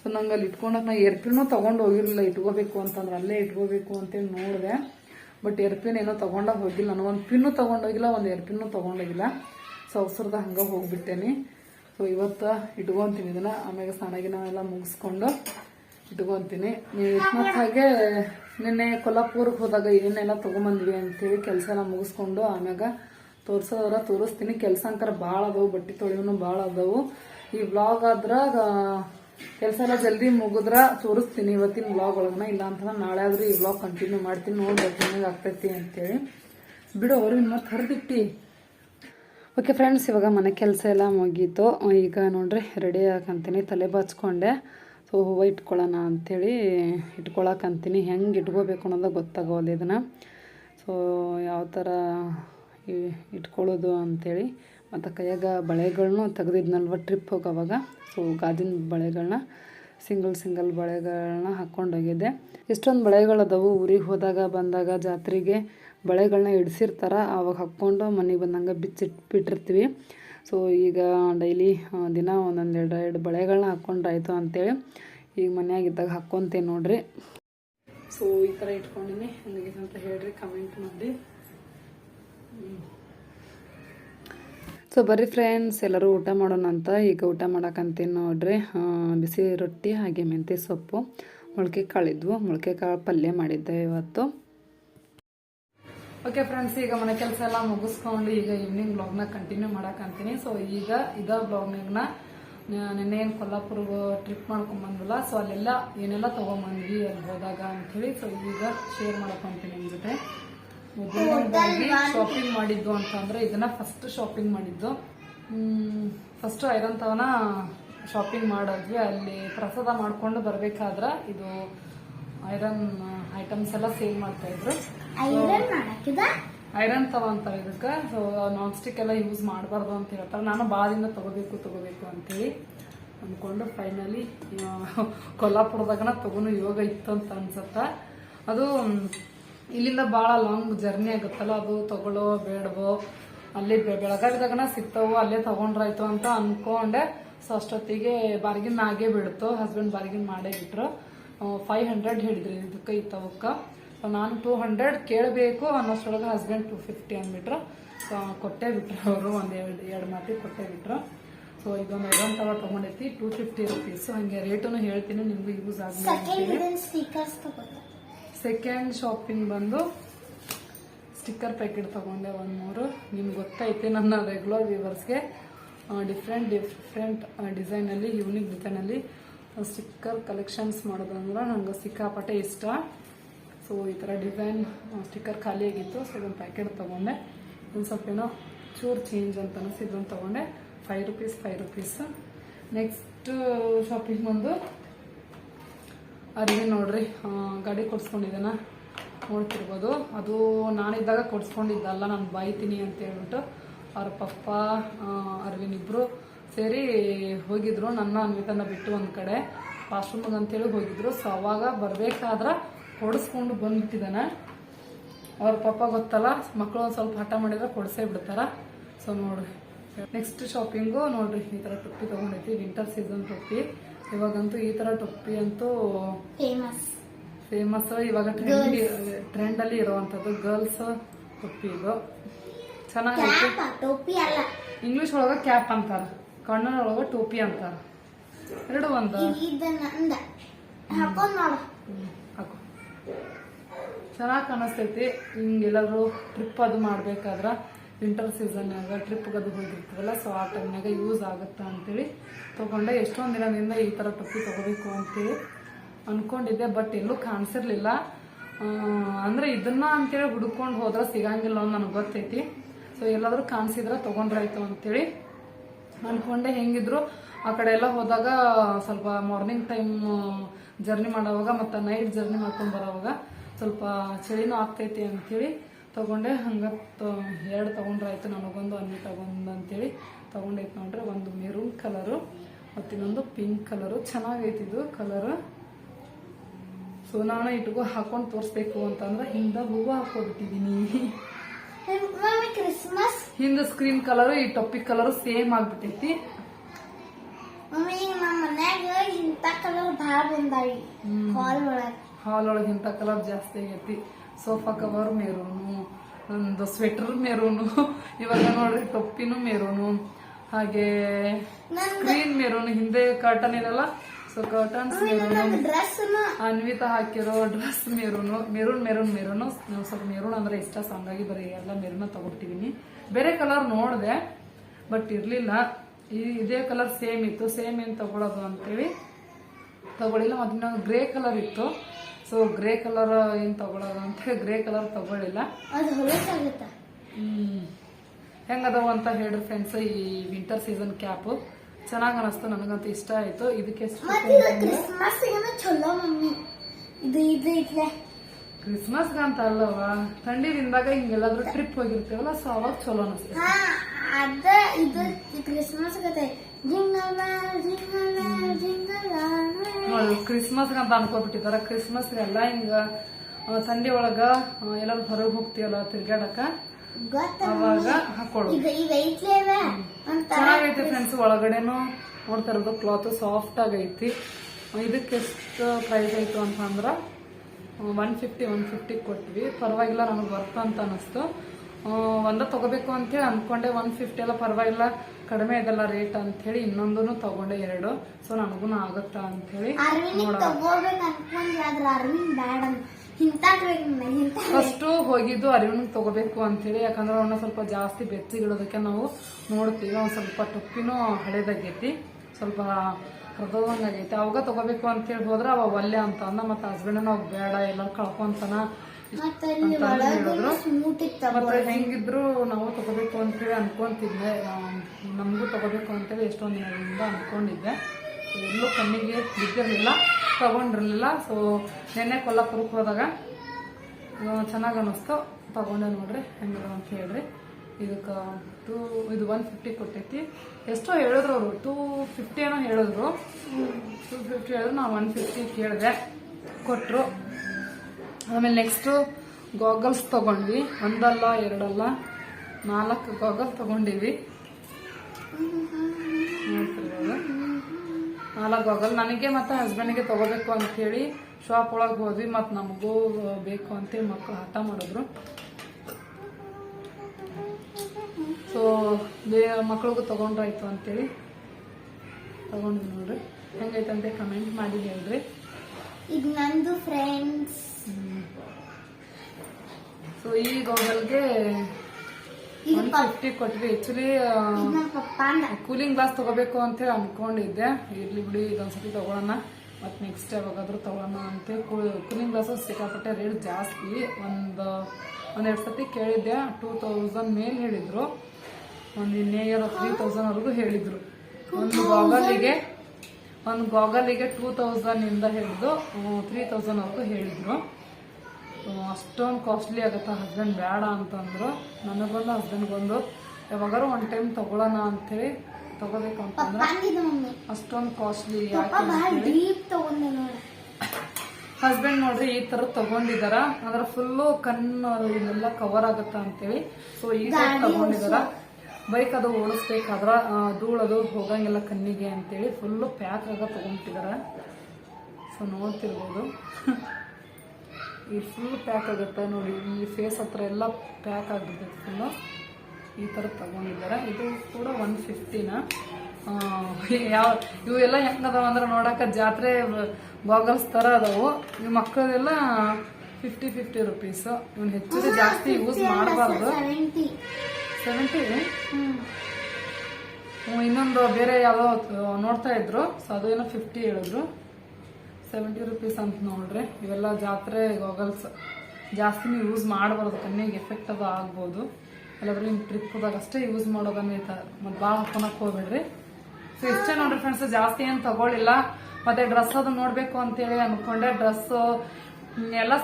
ಸೊ ನಂಗೆ ಅಲ್ಲಿ ಇಟ್ಕೊಂಡಾಗ ನಾ ಏರ್ಪಿನೂ ತೊಗೊಂಡು ಹೋಗಿರಲಿಲ್ಲ. ಇಟ್ಕೋಬೇಕು ಅಂತಂದ್ರೆ ಅಲ್ಲೇ ಇಟ್ಕೋಬೇಕು ಅಂತೇಳಿ ನೋಡಿದೆ. ಬಟ್ ಏರ್ಪಿನ್ ಏನೋ ತೊಗೊಂಡ ಹೋಗಿಲ್ಲ. ನಾನು ಒಂದು ಪಿನ್ನು ತೊಗೊಂಡೋಗಿಲ್ಲ ಒಂದು ಏರ್ಪಿನ್ನು ತೊಗೊಂಡೋಗಿಲ್ಲ ಸೊ ಅವಸರದ ಹಂಗೆ ಹೋಗ್ಬಿಟ್ಟೇನಿ. ಸೊ ಇವತ್ತು ಇಟ್ಕೊತೀನಿ ಇದನ್ನು. ಆಮೇಲೆ ಸ್ನಾನಗಿನ ಎಲ್ಲ ಮುಗಿಸ್ಕೊಂಡು ಇಟ್ಕೊತೀನಿ. ಮತ್ತು ಹಾಗೆ ನಿನ್ನೆ ಕೊಲ್ಲಾಪುರಕ್ಕೆ ಹೋದಾಗ ಏನೆಲ್ಲ ತೊಗೊಂಬಂದ್ವಿ ಅಂತೇಳಿ ಕೆಲಸ ಎಲ್ಲ ಮುಗಿಸ್ಕೊಂಡು ಆಮ್ಯಾಗ ತೋರ್ಸೋದ್ರ ತೋರಿಸ್ತೀನಿ. ಕೆಲಸ ಅಂಕರ ಭಾಳ ಅದಾವು, ಬಟ್ಟೆ ತೊಳೆಯೋನು ಭಾಳ ಅದಾವು. ಈ ಬ್ಲಾಗ್ ಆದ್ರಾಗ ಕೆಲಸ ಎಲ್ಲ ಜಲ್ದಿ ಮುಗಿದ್ರ ತೋರಿಸ್ತೀನಿ ಇವತ್ತಿನ ಬ್ಲಾಗ್ ಒಳಗನ. ಇಲ್ಲ ಅಂತಂದ್ರೆ ನಾಳೆ ಆದ್ರೂ ಈ ಬ್ಲಾಗ್ ಕಂಟಿನ್ಯೂ ಮಾಡ್ತೀನಿ ನೋಡ್ಬೇಕು ಹೆಂಗೆ ಆಗ್ತೈತಿ ಅಂತೇಳಿ. ಬಿಡು ಅವ್ರಿಗೆ ಮತ್ತೆ ಹರಿದಿಟ್ಟಿ. ಓಕೆ ಫ್ರೆಂಡ್ಸ್ ಇವಾಗ ಮನೆ ಕೆಲಸ ಎಲ್ಲ ಮುಗೀತು. ಈಗ ನೋಡ್ರಿ ರೆಡಿ ಆಗಂತೀನಿ ತಲೆ ಬಾಚ್ಕೊಂಡೆ. ಸೊ ಹೂವು ಇಟ್ಕೊಳ್ಳೋಣ ಅಂಥೇಳಿ ಇಟ್ಕೊಳಕ್ಕಂತೀನಿ ಹೆಂಗೆ ಇಟ್ಕೋಬೇಕು ಅನ್ನೋದು ಗೊತ್ತಾಗೋಲ್ಲ ಇದನ್ನು. ಸೊ ಯಾವ ಥರ ಇಟ್ಕೊಳ್ಳೋದು ಅಂಥೇಳಿ ಮತ್ತು ಕೈಯಾಗ ಬಳೆಗಳನ್ನು ತೆಗೆದಿದ್ನಲ್ವ ಟ್ರಿಪ್ ಹೋಗೋವಾಗ. ಸೊ ಗಾಜಿನ ಬಳೆಗಳನ್ನ ಸಿಂಗಲ್ ಸಿಂಗಲ್ ಬಳೆಗಳನ್ನ ಹಾಕ್ಕೊಂಡೋಗಿದ್ದೆ. ಎಷ್ಟೊಂದು ಬಳೆಗಳದಾವು ಊರಿಗೆ ಹೋದಾಗ, ಬಂದಾಗ ಜಾತ್ರೆಗೆ ಬಳೆಗಳನ್ನ ಇಡ್ಸಿರ್ತಾರೆ. ಆವಾಗ ಹಾಕ್ಕೊಂಡು ಮನೆಗೆ ಬಂದಂಗೆ ಬಿಚ್ಚಿಟ್ಬಿಟ್ಟಿರ್ತೀವಿ ಸೊ ಈಗ ಡೈಲಿ ದಿನ ಒಂದೊಂದು ಎರಡು ಎರಡು ಬಳೆಗಳನ್ನ ಹಾಕ್ಕೊಂಡ್ರಾಯ್ತು ಅಂತೇಳಿ ಈಗ ಮನ್ಯಾಗಿದ್ದಾಗ ಹಾಕ್ಕೊತೇನೆ ನೋಡ್ರಿ. ಸೊ ಈ ಥರ ಇಟ್ಕೊಂಡಿನಿ. ಅಂತ ಹೇಳ್ರಿ ಕಮೆಂಟ್ ಮಾಡಿ. ಸೊ ಬರ್ರಿ ಫ್ರೆಂಡ್ಸ್ ಎಲ್ಲರೂ ಊಟ ಮಾಡೋಣ ಅಂತ. ಈಗ ಊಟ ಮಾಡೋಕ್ಕಂತೀನಿ ನೋಡ್ರಿ. ಬಿಸಿ ರೊಟ್ಟಿ ಹಾಗೆ ಮೆಂತ್ಯ ಸೊಪ್ಪು ಮೊಳಕೆ ಕಾಳಿದ್ವು ಮೊಳಕೆ ಕಾಳು ಪಲ್ಯ ಮಾಡಿದ್ದೆ ಇವತ್ತು. ಓಕೆ ಫ್ರೆಂಡ್ಸ್ ಈಗ ಮನೆ ಕೆಲಸ ಎಲ್ಲ ಮುಗಿಸ್ಕೊಂಡು ಈಗ ಈವ್ನಿಂಗ್ ಬ್ಲಾಗ್ನ ಕಂಟಿನ್ಯೂ ಮಾಡಕ್ಕಂತೀನಿ ಸೊ ಈಗ ಇದ ಬ್ಲಾಗ್ನಾಗ್ನ ನಿನ್ನೆ ಏನು ಕೊಲ್ಲಾಪುರ ಟ್ರಿಪ್ ಮಾಡ್ಕೊಂಡ್ ಬಂದ್ವಲ್ಲ ಸೊ ಅಲ್ಲೆಲ್ಲ ಏನೆಲ್ಲ ತಗೊಂಬಂದ್ವಿ ಅಲ್ಲಿ ಹೋದಾಗ ಅಂಥೇಳಿ ಸೊ ಈಗ ಶೇರ್ ಮಾಡ್ಕೊಂತೀನಿ ನಿಮ್ಮ ಜೊತೆ. ಶಾಪಿಂಗ್ ಮಾಡಿದ್ದು ಅಂತಂದ್ರೆ ಇದನ್ನ ಫಸ್ಟ್ ಶಾಪಿಂಗ್ ಮಾಡಿದ್ದು. ಫಸ್ಟ್ ಐರನ್ ತವನ ಶಾಪಿಂಗ್ ಮಾಡಿದ್ವಿ. ಅಲ್ಲಿ ಪ್ರಸಾದ ಮಾಡ್ಕೊಂಡು ಬರಬೇಕಾದ್ರೆ ಇದು ಐರನ್ ಐಟಮ್ಸ್ ಎಲ್ಲ ಸೇಲ್ ಮಾಡ್ತಾ ಇದ್ರು. ಐರನ್ ತವ ಅಂತಾರೆ ಇದಕ್ಕೆ ಸೊ ನಾನ್ ಸ್ಟಿಕ್ ಎಲ್ಲ ಯೂಸ್ ಮಾಡಬಾರ್ದು ಅಂತ ಹೇಳ್ತಾರೆ. ನಾನು ಬಾದಿಂದ ತಗೋಬೇಕು ತಗೋಬೇಕು ಅಂತೇಳಿ ಅಂದ್ಕೊಂಡು ಫೈನಲಿ ಕೊಲ್ಲಾಪುರದಾಗನ ತಗೊಂಡು ಯೋಗ ಇತ್ತು ಅಂತ ಅನ್ಸತ್ತ. ಅದು ಇಲ್ಲಿಂದ ಭಾಳ ಲಾಂಗ್ ಜರ್ನಿ ಆಗುತ್ತಲ್ಲ ಅದು ತಗೊಳ್ಳೋ ಬೇಡವೋ ಅಲ್ಲಿ ಬೆಳಗಾವಿದಾಗನ ಸಿಗ್ತಾವು ಅಲ್ಲೇ ತಗೊಂಡ್ರಾಯ್ತು ಅಂತ ಅನ್ಕೊಂಡೆ. ಸೊ ಅಷ್ಟೊತ್ತಿಗೆ ಬಾರ್ಗಿನ್ ಆಗೇ ಬಿಡ್ತು. ಹಸ್ಬೆಂಡ್ ಬಾರ್ಗಿನ್ ಮಾಡೇ ಬಿಟ್ರು. ಫೈವ್ ಹಂಡ್ರೆಡ್ ಹಿಡಿದ್ರಿ ಇದಕ್ಕೆ ಈ ತವಕ್ಕ ಸೊ ನಾನು ಟೂ ಹಂಡ್ರೆಡ್ ಕೇಳಬೇಕು ಅನ್ನೋಷ್ಟೊಳಗೆ ಹಸ್ಬೆಂಡ್ ಟೂ ಫಿಫ್ಟಿ ಅಂದ್ಬಿಟ್ರು. ಸೊ ಕೊಟ್ಟೇ ಬಿಟ್ರು ಅವರು ಒಂದು ಎರಡು ಎರಡು ಮಾತಿಗೆ ಕೊಟ್ಟೇ ಬಿಟ್ರು. ಸೊ ಇದೊಂದು ಐರನ್ ತವ ತೊಗೊಂಡೈತಿ ಟೂ ಫಿಫ್ಟಿ ರುಪೀಸ್ ಹಂಗೆ ರೇಟನ್ನು ಹೇಳ್ತೀನಿ ನಿಮ್ಗೆ ಯೂಸ್ ಆಗಿದೆ ಸೆಕೆಂಡ್ ಶಾಪಿಂಗ್ ಬಂದು ಸ್ಟಿಕ್ಕರ್ ಪ್ಯಾಕೆಟ್ ತೊಗೊಂಡೆ ಒಂದು ಮೂರು. ನಿಮ್ಗೆ ಗೊತ್ತೈತೆ ನನ್ನ ರೆಗ್ಯುಲರ್ ವ್ಯೂವರ್ಸ್ಗೆ ಡಿಫ್ರೆಂಟ್ ಡಿಫ್ರೆಂಟ್ ಡಿಸೈನಲ್ಲಿ ಯೂನಿಕ್ ಡಿಸೈನಲ್ಲಿ ಸ್ಟಿಕ್ಕರ್ ಕಲೆಕ್ಷನ್ಸ್ ಮಾಡೋದಂದ್ರೆ ನಂಗೆ ಸಿಕ್ಕಾಪಟ್ಟೆ ಇಷ್ಟ. ಸೊ ಈ ಥರ ಡಿಸೈನ್ ಸ್ಟಿಕ್ಕರ್ ಖಾಲಿಯಾಗಿತ್ತು ಸೊ ಇದೊಂದು ಪ್ಯಾಕೆಟ್ ತೊಗೊಂಡೆ. ಒಂದು ಸ್ವಲ್ಪ ಏನೋ ಚೂರು ಚೇಂಜ್ ಅಂತ ಅನಿಸಿ ಇದೊಂದು ತೊಗೊಂಡೆ. Five rupees five rupees next shopping ಬಂದು ಅರಿವೆ ನೋಡ್ರಿ ಗಾಡಿ ಕೊಡ್ಸ್ಕೊಂಡಿದ್ದಾನ? ನೋಡ್ತಿರ್ಬೋದು. ಅದು ನಾನಿದ್ದಾಗ ಕೊಡ್ಸ್ಕೊಂಡಿದ್ದಲ್ಲ, ನಾನು ಬೈತೀನಿ ಅಂತ ಹೇಳ್ಬಿಟ್ಟು. ಅವ್ರ ಪಪ್ಪ ಇಬ್ರು. ಸೇರಿ ಹೋಗಿದ್ರು ನನ್ನ ಅನ್ವಿತನ ಬಿಟ್ಟು ಒಂದು ಕಡೆ. ವಾಶ್ರೂಮ್ಗೆ ಅಂತೇಳಿ ಹೋಗಿದ್ರು. ಸೊ ಅವಾಗ ಬರ್ಬೇಕಾದ್ರ ಹೊಡೆಸ್ಕೊಂಡು ಬಂದ್ಬಿಟ್ಟಿದ್ದಾನೆ. ಅವ್ರ ಪಪ್ಪ ಗೊತ್ತಲ್ಲ ಮಕ್ಕಳು ಒಂದು ಸ್ವಲ್ಪ ಹಠ ಮಾಡಿದ್ರೆ ಕೊಡಿಸೇ ಬಿಡ್ತಾರ. ಸೊ ನೋಡ್ರಿ ನೆಕ್ಸ್ಟ್ ಶಾಪಿಂಗು ನೋಡ್ರಿ ಈ ಥರ ಟೊಪ್ಪಿ ತಗೊಂಡೈತಿ ವಿಂಟರ್ ಸೀಸನ್ ಟೊಪ್ಪಿ. ಇವಾಗಂತೂ ಈ ಥರ ಟೊಪ್ಪಿ ಅಂತೂ ಫೇಮಸ್ ಫೇಮಸ್ ಇವಾಗ ಟ್ರೆಂಡ್ ಟ್ರೆಂಡ್ ಅಲ್ಲಿ ಇರುವಂತದ್ದು ಗರ್ಲ್ಸ್ ಟೊಪ್ಪಿ ಇದು. ಚೆನ್ನಾಗೈತಿ. ಟೊಪ್ಪಿ ಅಲ್ಲ. ಇಂಗ್ಲಿಷ್ ಒಳಗ ಕ್ಯಾಪ್ ಅಂತಾರ. ಒಳಗ ಟೋಪಿ ಅಂತ. ಎರಡು ಒಂದು. ಚೆನ್ನಾಗಿ ಕಾಣಿಸ್ತೈತಿ. ಹಿಂಗೆಲ್ಲಾದ್ರು ಟ್ರಿಪ್ ಅದು ಮಾಡ್ಬೇಕಾದ್ರ ವಿಂಟರ್ ಸೀಸನ್ನಾಗ ಟ್ರಿಪ್ ಅದು ಹೋಗಿರ್ತೀವಲ್ಲ ಸೊ ಆ ಟೈಮ್ನಾಗ ಯೂಸ್ ಆಗುತ್ತಾ ಅಂತೇಳಿ ತಗೊಂಡೆ. ಎಷ್ಟೊಂದು ದಿನದಿಂದ ಈ ಥರ ಟೊಪ್ಪಿ ತಗೋಬೇಕು ಅಂತೇಳಿ ಅನ್ಕೊಂಡಿದ್ದೆ ಬಟ್ ಎಲ್ಲೂ ಕಾಣಿಸಿರ್ಲಿಲ್ಲ. ಅಂದ್ರೆ ಇದನ್ನ ಅಂತೇಳಿ ಹುಡ್ಕೊಂಡು ಹೋದ್ರೆ ಸಿಗಂಗಿಲ್ಲ ಅಂತ ನನಗೆ ಗೊತ್ತೈತಿ ಸೊ ಎಲ್ಲಾದ್ರೂ ಕಾಣಿಸಿದ್ರೆ ತಗೊಂಡ್ರಾಯ್ತು ಅಂತೇಳಿ ಅನ್ಕೊಂಡೆ ಹೆಂಗಿದ್ರು. ಆ ಕಡೆ ಎಲ್ಲ ಹೋದಾಗ ಸ್ವಲ್ಪ ಮಾರ್ನಿಂಗ್ ಟೈಮ್ ಜರ್ನಿ ಮಾಡೋವಾಗ ಮತ್ತು ನೈಟ್ ಜರ್ನಿ ಮಾಡ್ಕೊಂಡು ಬರೋವಾಗ ಸ್ವಲ್ಪ ಚಳಿನೂ ಆಗ್ತೈತಿ ಅಂತೇಳಿ ತಗೊಂಡೆ. ಹಂಗೆ ಎರಡು ತೊಗೊಂಡ್ರಾಯ್ತು ನನಗೊಂದು, ಅನ್ನಿ ತೊಗೊಂಡು ಅಂತೇಳಿ ತೊಗೊಂಡೈತೆ ನೋಡ್ರಿ. ಒಂದು ಮೆರೂನ್ ಕಲರು ಮತ್ತು ಇನ್ನೊಂದು ಪಿಂಕ್ ಕಲರು ಚೆನ್ನಾಗೈತಿ ಇದು ಕಲರ್ ಸೊ ನಾನು ಇಟ್ಕೋ ಹಾಕೊಂಡು ತೋರಿಸ್ಬೇಕು ಅಂತಂದ್ರೆ ಹಿಂದೆ ಹೂವು ಹಾಕೋಬಿಟ್ಟಿದ್ದೀನಿ ಕ್ರಿಸ್ಮಸ್ ಹಿಂದ ಸ್ಕ್ರೀನ್ ಕಲರ್ ಈ ಟಾಪಿಕ್ ಕಲರ್ ಸೇಮ್ ಆಗ್ಬಿಟ್ಟೈತಿ ಮಮ್ಮಿ ನಮ್ಮ ಮನ್ಯಾಗ ಕಲರ್ ಭಾಳ ಬಂದಾವಿ ಹಾಲ್ ಒಳಗ. ಹಾಲ್ ಒಳಗೆ ಇಂಥ ಕಲರ್ ಜಾಸ್ತಿ ಆಗೈತಿ. ಸೋಫಾ ಕವರ್ ಮೆರೂನು ಒಂದು ಸ್ವೆಟರ್ ಮೆರೂನು ಇವಾಗ ನೋಡ್ರಿ ಟೊಪ್ಪಿನೂ ಮೆರೂನು. ಹಾಗೆ ಸ್ಕ್ರೀನ್ ಮೆರೂನ್ ಹಿಂದೆ ಕಾರ್ಟನ್ ಇರಲ್ಲ ಸೊ ಕರ್ಟನ್ಸ್ ಮೆರೂನು ಅನ್ವಿತಾ ಹಾಕಿರೋ dress maroon maroon maroon maroon ಸ್ವಲ್ಪ ಮೆರೂನ್ ಅಂದ್ರೆ ಇಷ್ಟ ಸೊ ಹಂಗಾಗಿ ಬರೀ ಎಲ್ಲ ಮೆರೂನ ತಗೊಬಿಟ್ಟಿದೀನಿ ಬೇರೆ ಕಲರ್ ನೋಡಿದೆ ಬಟ್ ಇರಲಿಲ್ಲ. ಇದೇ ಕಲರ್ ಸೇಮ್ ಇತ್ತು. ಸೇಮ್ ಏನು ತಗೊಳ್ಳೋದು ಅಂತೇಳಿ ತಗೊಳ್ಳಿಲ್ಲ ಮತ್ತೆ ಗ್ರೇ ಕಲರ್ ಇತ್ತು. ಸೊ ಗ್ರೇ ಕಲರ್ ಏನು ತಗೊಳ್ಳೋದು ಅಂತೇಳಿ ಗ್ರೇ ಕಲರ್ ತಗೊಳ್ಳಿಲ್ಲ ಹೆಂಗದವ ಅಂತ ಹೇಳ್ರಿ ಫ್ರೆಂಡ್ಸ್ ಈ ವಿಂಟರ್ ಸೀಸನ್ ಕ್ಯಾಪ್ ಚೆನ್ನಾಗ್ ಅನಿಸ್ತು ನನಗಂತೂ ಇಷ್ಟ ಆಯ್ತು. ಇದಕ್ಕೆ ಚಲೋ ಮಮ್ಮಿ. ಇದು ಇದು ಇಟ್ಲೆ ಕ್ರಿಸ್ಮಸ್ಗೆ ಅಂತ ಅಲ್ಲವ ಥಂಡಿ ದಿನದಾಗ ಹಿಂಗೆಲ್ಲಾದ್ರೂ ಟ್ರಿಪ್ ಹೋಗಿರ್ತೀವಲ್ಲ ಸೊ ಅವಾಗ ಚಲೋ ಅನಿಸ್ತು. ಹಾ ಅದ ಇದು ಕ್ರಿಸ್ಮಸ್ ಕತೆ ಕ್ರಿಸ್ಮಸ್ ಅಂತ ಅನ್ಕೋಬಿಟ್ಟಿದಾರ. ಕ್ರಿಸ್ಮಸ್ ಎಲ್ಲ ಹಿಂಗ ಥಂಡಿ ಒಳಗ ಎಲ್ಲಾರು ಹೊರಗೆ ಹೋಗ್ತೀವಲ್ಲ ತಿರ್ಗಾಡಕ ಅವಾಗ ಹಾಕೊಳ್ಳು ಈಗ ಈಗ ಐತ್ಲೇವ ಒಂಥರ ಚೆನ್ನಾಗೈತಿ ಫ್ರೆಂಡ್ಸ್ ಒಳಗಡೆನು ನೋಡ್ತಾ ಇರೋದು. ಕ್ಲಾತ್ ಸಾಫ್ಟ್ ಆಗೈತಿ ಇದಕ್ಕೆ ಎಷ್ಟು ಪ್ರೈಸ್ ಆಯ್ತು ಅಂತಂದ್ರೆ ಒನ್ ಫಿಫ್ಟಿ ಒನ್ ಫಿಫ್ಟಿ ಕೊಟ್ವಿ. ಪರವಾಗಿಲ್ಲ ನಮಗೆ ಬರ್ತ ಅಂತ ಅನಿಸ್ತು ಒಂದ ತಗೋಬೇಕು ಅಂತೇಳಿ ಅಂದ್ಕೊಂಡೆ ಒನ್ ಫಿಫ್ಟಿ ಎಲ್ಲ ಪರವಾಗಿಲ್ಲ ಕಡಿಮೆ ಇದೆಲ್ಲ ರೇಟ್ ಅಂತೇಳಿ ಇನ್ನೊಂದು ತಗೊಂಡೆ ಎರಡು. ಸೊ ನನಗೂ ಆಗುತ್ತಾ ಅಂತೇಳಿ ಅರವಿಂದ್ ಫಸ್ಟ್ ಹೋಗಿದ್ದು ಅರಿವಿನ ತಗೋಬೇಕು ಅಂತೇಳಿ ಯಾಕಂದ್ರೆ ಅವನ್ನ ಸ್ವಲ್ಪ ಜಾಸ್ತಿ ಬೆಚ್ಚಿಗಿಡೋದಕ್ಕೆ ನಾವು ನೋಡ್ತೀವಿ. ಒಂದು ಸ್ವಲ್ಪ ಟೊಪ್ಪಿನೂ ಹಳೇದಾಗೈತಿ ಸ್ವಲ್ಪ ಹರಿದೋದಂಗಾಗೈತಿ. ಅವಾಗ ತಗೋಬೇಕು ಅಂತೇಳಿ ಹೋದ್ರೆ ಅವ ಒಲ್ಲೆ ಅಂತ ಅಂದ ಮತ್ತೆ ಹಸ್ಬೆಂಡ್ ನಾವು ಬೇಡ ಎಲ್ಲರೂ ಕಳ್ಕೊಂತಾನ ಮತ್ತ ಹೆಂಗಿದ್ರು ನಾವು ತಗೋಬೇಕು ಅಂತೇಳಿ ಅನ್ಕೊಂತಿದ್ದೆ. ನಮಗೂ ತಗೋಬೇಕು ಅಂತೇಳಿ ಎಷ್ಟೊಂದು ದಿನದಿಂದ ಅನ್ಕೊಂಡಿದ್ದೆ. ಎಲ್ಲೂ ಕಣ್ಣಿಗೆ ಬಿದ್ದಿರಲಿಲ್ಲ. ತಗೊಂಡಿರ್ಲಿಲ್ಲ. ಸೊ ನೆನ್ನೆ ಕೊಲ್ಲಾಪುರಕ್ಕೆ ಹೋದಾಗ ಚೆನ್ನಾಗಿ ಅನ್ನಿಸ್ತು. ತಗೊಂಡೆ ನೋಡ್ರಿ ಹೆಂಗಿದೆ ಅಂತ ಹೇಳ್ರಿ. ಇದಕ್ಕೆ ಟೂ, ಇದು ಒನ್ ಫಿಫ್ಟಿ ಕೊಟ್ಟೈತಿ. ಎಷ್ಟೋ ಹೇಳಿದ್ರು ಅವರು ಟೂ ಫಿಫ್ಟಿ ಏನೋ ಹೇಳಿದ್ರು. ಟೂ ಫಿಫ್ಟಿ ಹೇಳಿದ್ರು, ನಾನು ಒನ್ ಫಿಫ್ಟಿ ಕೇಳಿದೆ. ಕೊಟ್ಟರು ಆಮೇಲೆ ನೆಕ್ಸ್ಟು ಗಾಗಲ್ಸ್ ತಗೊಂಡ್ವಿ. ಒಂದಲ್ಲ, ಎರಡಲ್ಲ, ನಾಲ್ಕು ಗಾಗಲ್ ತೊಗೊಂಡಿವಿ. ನಾಲ್ಕು ಆಗಲ್ಲ. ನನಗೆ ಮತ್ತು ಹಸ್ಬೆಂಡಿಗೆ ತಗೋಬೇಕು ಅಂತೇಳಿ ಶಾಪ್ ಒಳಗೆ ಹೋದ್ವಿ ಮತ್ತು ನಮಗೂ ಬೇಕು ಅಂತೇಳಿ ಮಕ್ಕಳು ಹಠ ಮಾಡಿದ್ರು. ಸೊ ಬೇ ಮಕ್ಳಿಗೂ ತೊಗೊಂಡ್ರಾಯ್ತು ಅಂತೇಳಿ ತಗೊಂಡ್ವಿ ನೋಡ್ರಿ. ಹೆಂಗೈತೆ ಅಂತ ಕಮೆಂಟ್ ಮಾಡಿ ಹೇಳ್ರಿ. ಇದು ನಂದು ಫ್ರೆಂಡ್ಸ್ ಸೊ ಈ ಗಾಗಲ್ಗೆ ಒನ್ ಫಿಫ್ಟಿ ಕೊಟ್ವಿ. ಆಕ್ಚುಲಿ ಕೂಲಿಂಗ್ ಗ್ಲಾಸ್ ತಗೋಬೇಕು ಅಂತೇಳಿ ಅನ್ಕೊಂಡಿದ್ದೆ. ಇರ್ಲಿ ಬಿಡಿ ಇದೊಂದ್ಸತಿ ತಗೊಳ್ಳೋಣ. ಮತ್ತೆ ನೆಕ್ಸ್ಟ್ ಯಾವಾಗಾದ್ರೂ ತಗೊಳ್ಳೋಣ ಅಂತೇಳಿ ಕೂಲಿಂಗ್ ಗ್ಲಾಸ್ ಸಿಕ್ಕಾಪಟ್ಟೆ ರೇಟ್ ಜಾಸ್ತಿ. ಒಂದು ಒಂದೆರಡು ಸತಿ ಕೇಳಿದ್ದೆ. ಟೂ ತೌಸಂಡ್ ಮೇಲೆ ಹೇಳಿದ್ರು. ಒಂದು ಇನ್ನೇಯರ್ ತ್ರೀ ತೌಸಂಡ್ ವರೆಗೂ ಹೇಳಿದ್ರು. ಒಂದು ಗಾಗಲಿಗೆ ಒಂದು ಗಾಗಲಿಗೆ ಟೂ ತೌಸಂಡ್ ಇಂದ ಹಿಡಿದು ತ್ರೀ ತೌಸಂಡ್ ವರೆಗೂ ಹೇಳಿದ್ರು. ಅಷ್ಟೊಂದು ಕಾಸ್ಟ್ಲಿ ಆಗುತ್ತೆ ಹಸ್ಬೆಂಡ್ ಬೇಡ ಅಂತಂದ್ರು. ನನಗೊಂದು ಹಸ್ಬೆಂಡ್ಗೊಂದು ಯಾವಾಗಾರು ಒನ್ ಟೈಮ್ ತಗೊಳ್ಳೋಣ ಅಂತೇಳಿ ತಗೋಬೇಕು ಅಂತಂದ್ರೆ ಪಪ್ಪಾಂದಿದು ಮಮ್ಮಿ. ಅಷ್ಟೊಂದು ಕಾಸ್ಟ್ಲಿ ಹಸ್ಬೆಂಡ್ ನೋಡ್ರಿ ಈ ತರ ತಗೊಂಡಿದಾರ. ಅದ್ರ ಫುಲ್ಲು ಕಣ್ಣು ಇದೆಲ್ಲ ಕವರ್ ಆಗುತ್ತ ಅಂತೇಳಿ. ಸೊ ಈ ತರ ತಗೊಂಡಿದಾರ. ಬೈಕ್ ಅದು ಓಡಿಸ್ಬೇಕಾದ್ರ ಅದ್ರ ಧೂಳದು ಹೋಗಂಗಿಲ್ಲ ಕಣ್ಣಿಗೆ ಅಂತೇಳಿ ಫುಲ್ಲು ಪ್ಯಾಕ್ ಆಗ ತಗೊಂಡಿದಾರ ಸೊ ನೋಡ್ತಿರ್ಬೋದು. ಈ ಫುಲ್ ಪ್ಯಾಕ್ ಆಗುತ್ತೆ ನೋಡಿ, ಈ ಫೇಸ್ ಹತ್ರ ಎಲ್ಲ ಪ್ಯಾಕ್ ಆಗಿದೆ ಫುಲ್ಲು ಈ ಥರ ತಗೊಂಡಿದ್ದಾರೆ. ಇದು ಕೂಡ ಒನ್ ಫಿಫ್ಟಿನ ಯಾವ, ಇವೆಲ್ಲ ಹೆಂಗದಾವ ಅಂದ್ರೆ ನೋಡೋಕೆ ಜಾತ್ರೆ ಗಾಗಲ್ಸ್ ಥರ ಅದಾವು. ಇವು ಮಕ್ಕಳೆಲ್ಲ ಫಿಫ್ಟಿ ಫಿಫ್ಟಿ ರುಪೀಸು ಇವ್ನು ಹೆಚ್ಚು ಜಾಸ್ತಿ ಯೂಸ್ ಮಾಡಬಾರ್ದು. ಸೆವೆಂಟಿ ಇನ್ನೊಂದು ಬೇರೆ ಯಾವುದೋ ನೋಡ್ತಾ ಇದ್ರು. ಸೊ ಅದು ಏನೋ ಫಿಫ್ಟಿ ಹೇಳಿದ್ರು. ಸೆವೆಂಟಿ ರುಪೀಸ್ ಅಂತ ನೋಡ್ರಿ. ಇವೆಲ್ಲ ಜಾತ್ರೆ ಗಾಗಲ್ಸ್ ಜಾಸ್ತಿ ಯೂಸ್ ಮಾಡಬಾರ್ದು. ಕಣ್ಣಿಗೆ ಎಫೆಕ್ಟ್ ಅದು ಆಗ್ಬೋದು. ಎಲ್ಲಾದ್ರೂ ನಿಮ್ಮ ಟ್ರಿಪ್ ಹೋದಾಗ ಅಷ್ಟೇ ಯೂಸ್ ಮಾಡೋದನ್ನ ಮತ್ತೆ ಭಾಳ ಹಾಕೊಳಕ್ಕೆ ಹೋಗ್ಬೇಡ್ರಿ. ಸೊ ಇಷ್ಟೇ ನೋಡ್ರಿ ಫ್ರೆಂಡ್ಸ್ ಜಾಸ್ತಿ ಏನು ತಗೊಳ್ಳಿಲ್ಲ. ಮತ್ತೆ ಡ್ರೆಸ್ ಅದು ನೋಡಬೇಕು ಅಂತೇಳಿ ಅನ್ಕೊಂಡೆ. ಡ್ರೆಸ್ಸು ಎಲ್ಲ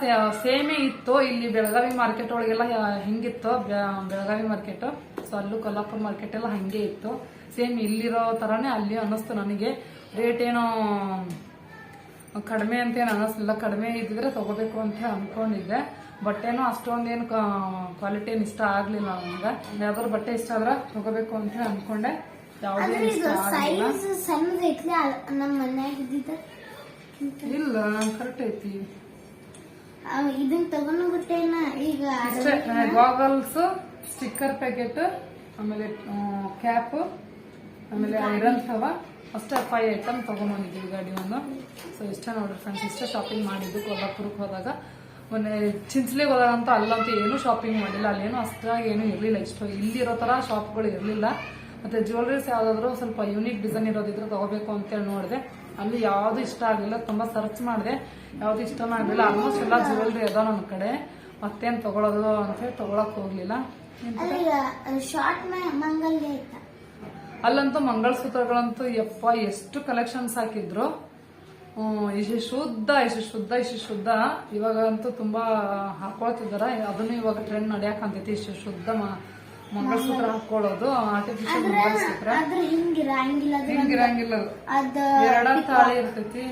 ಸೇಮೇ ಇತ್ತು. ಇಲ್ಲಿ ಬೆಳಗಾವಿ ಮಾರ್ಕೆಟ್ ಒಳಗೆಲ್ಲ ಹೆಂಗಿತ್ತು. ಬೆಳಗಾವಿ ಮಾರ್ಕೆಟ್ ಸೊ ಅಲ್ಲೂ ಕೊಲ್ಲಾಪುರ ಮಾರ್ಕೆಟ್ ಎಲ್ಲ ಹಂಗೆ ಇತ್ತು. ಸೇಮ್ ಇಲ್ಲಿರೋ ತರಾನೇ ಅಲ್ಲಿ ಅನ್ನಿಸ್ತು ನನಗೆ. ರೇಟ್ ಏನೋ ಕಡಿಮೆ ಅಂತ ಏನು ಅನ್ನಿಸ್ಲಿಲ್ಲ ಕಡಿಮೆ ಇದ್ದಿದ್ರೆ ತೊಗೋಬೇಕು ಅಂತ ಅನ್ಕೊಂಡಿದ್ದೆ. ಬಟ್ಟೆನೂ ಅಷ್ಟೊಂದೇನು ಕ್ವಾಲಿಟಿ ಏನು ಇಷ್ಟ ಆಗಲಿಲ್ಲ ನನಗೆ. ಯಾವ್ದಾದ್ರು ಬಟ್ಟೆ ಇಷ್ಟ ಆದ್ರೆ ತಗೋಬೇಕು ಅಂತ ಅನ್ಕೊಂಡೆ. ಯಾವುದೇ ಇಷ್ಟ ಆಗಿಲ್ಲ ಇಲ್ಲ ಕರೆಕ್ಟ್ ಐತಿ. ಇದನ್ನ ತಗೊಂಡು ಬಿಟ್ಟೇನ ಈಗ ಗಾಗಲ್ಸ್ ಸ್ಟಿಕ್ಕರ್ ಪ್ಯಾಕೆಟ್ ಆಮೇಲೆ ಕ್ಯಾಪ್ ಆಮೇಲೆ ಐರನ್ ತವ ಅಷ್ಟೇ ಫೈವ್ ಐಟಮ್ ಗಾಡಿ ಒಂದು. ಸೊ ಇಷ್ಟ ನೋಡ್ರಿ ಫ್ರೆಂಡ್ಸ್ ಇಷ್ಟ ಶಾಪಿಂಗ್ ಮಾಡಿದ್ದು ಕೊಲ್ಲಾಪುರಕ್ಕೆ ಹೋದಾಗ. ಮೊನ್ನೆ ಚಿಂಚ್ಲಿಗೆ ಹೋದಾಗಂತ ಅಲ್ಲಂತೂ ಏನೂ ಶಾಪಿಂಗ್ ಮಾಡಿಲ್ಲ. ಅಲ್ಲೇನು ಅಷ್ಟಾಗಿ ಏನೂ ಇರಲಿಲ್ಲ. ಇಷ್ಟು ಇಲ್ಲಿರೋ ಥರ ಶಾಪ್ಗಳು ಇರಲಿಲ್ಲ. ಮತ್ತು ಜ್ಯುವೆಲ್ರೀಸ್ ಯಾವುದಾದ್ರೂ ಸ್ವಲ್ಪ ಯೂನಿಕ್ ಡಿಸೈನ್ ಇರೋದಿದ್ರೆ ತಗೋಬೇಕು ಅಂತೇಳಿ ನೋಡಿದೆ. ಅಲ್ಲಿ ಯಾವುದು ಇಷ್ಟ ಆಗಲಿಲ್ಲ. ತುಂಬ ಸರ್ಚ್ ಮಾಡಿದೆ. ಯಾವುದು ಇಷ್ಟನೂ ಆಗಲಿಲ್ಲ. ಆಲ್ಮೋಸ್ಟ್ ಎಲ್ಲ ಜ್ಯುವೆಲ್ರಿ ಅದಾವ ನಮ್ಮ ಕಡೆ. ಮತ್ತೇನು ತಗೊಳ್ಳೋದು ಅಂತೇಳಿ ತೊಗೊಳಕ್ಕೆ ಹೋಗಲಿಲ್ಲ. ಶಾರ್ಟ್ ಮಂಗಲ್ಯ ಅಲ್ಲಂತೂ ಮಂಗಳಸೂತ್ರಗಳಂತೂ ಯಪ್ಪ ಎಷ್ಟು ಕಲೆಕ್ಷನ್ಸ್ ಹಾಕಿದ್ರು. ಇಷ್ಟು ಶುದ್ಧ ಇಷ್ಟು ಶುದ್ಧ ಇಷ್ಟು ಶುದ್ಧ. ಇವಾಗ ಅಂತೂ ತುಂಬಾ ಹಾಕೊಳ್ತಿದಾರ ಅದನ್ನು ಇವಾಗ ಟ್ರೆಂಡ್ ನಡೆಯಕಂತೈತಿ ಇಷ್ಟು ಶುದ್ಧ ಮಂಗಳಸೂತ್ರ ಹಾಕೊಳ್ಳೋದು ಆರ್ಟಿಫಿಷಿಯಲ್ ಮಂಗಳಸೂತ್ರ. ಹಿಂಗಿರಂಗಿಲ್ಲ ಅದು ಹಿಂಗಿರಂಗಿಲ್ಲ ಅದು. ಅದ ಎರಡ ತಾಳಿ ಇರ್ತೈತಿ.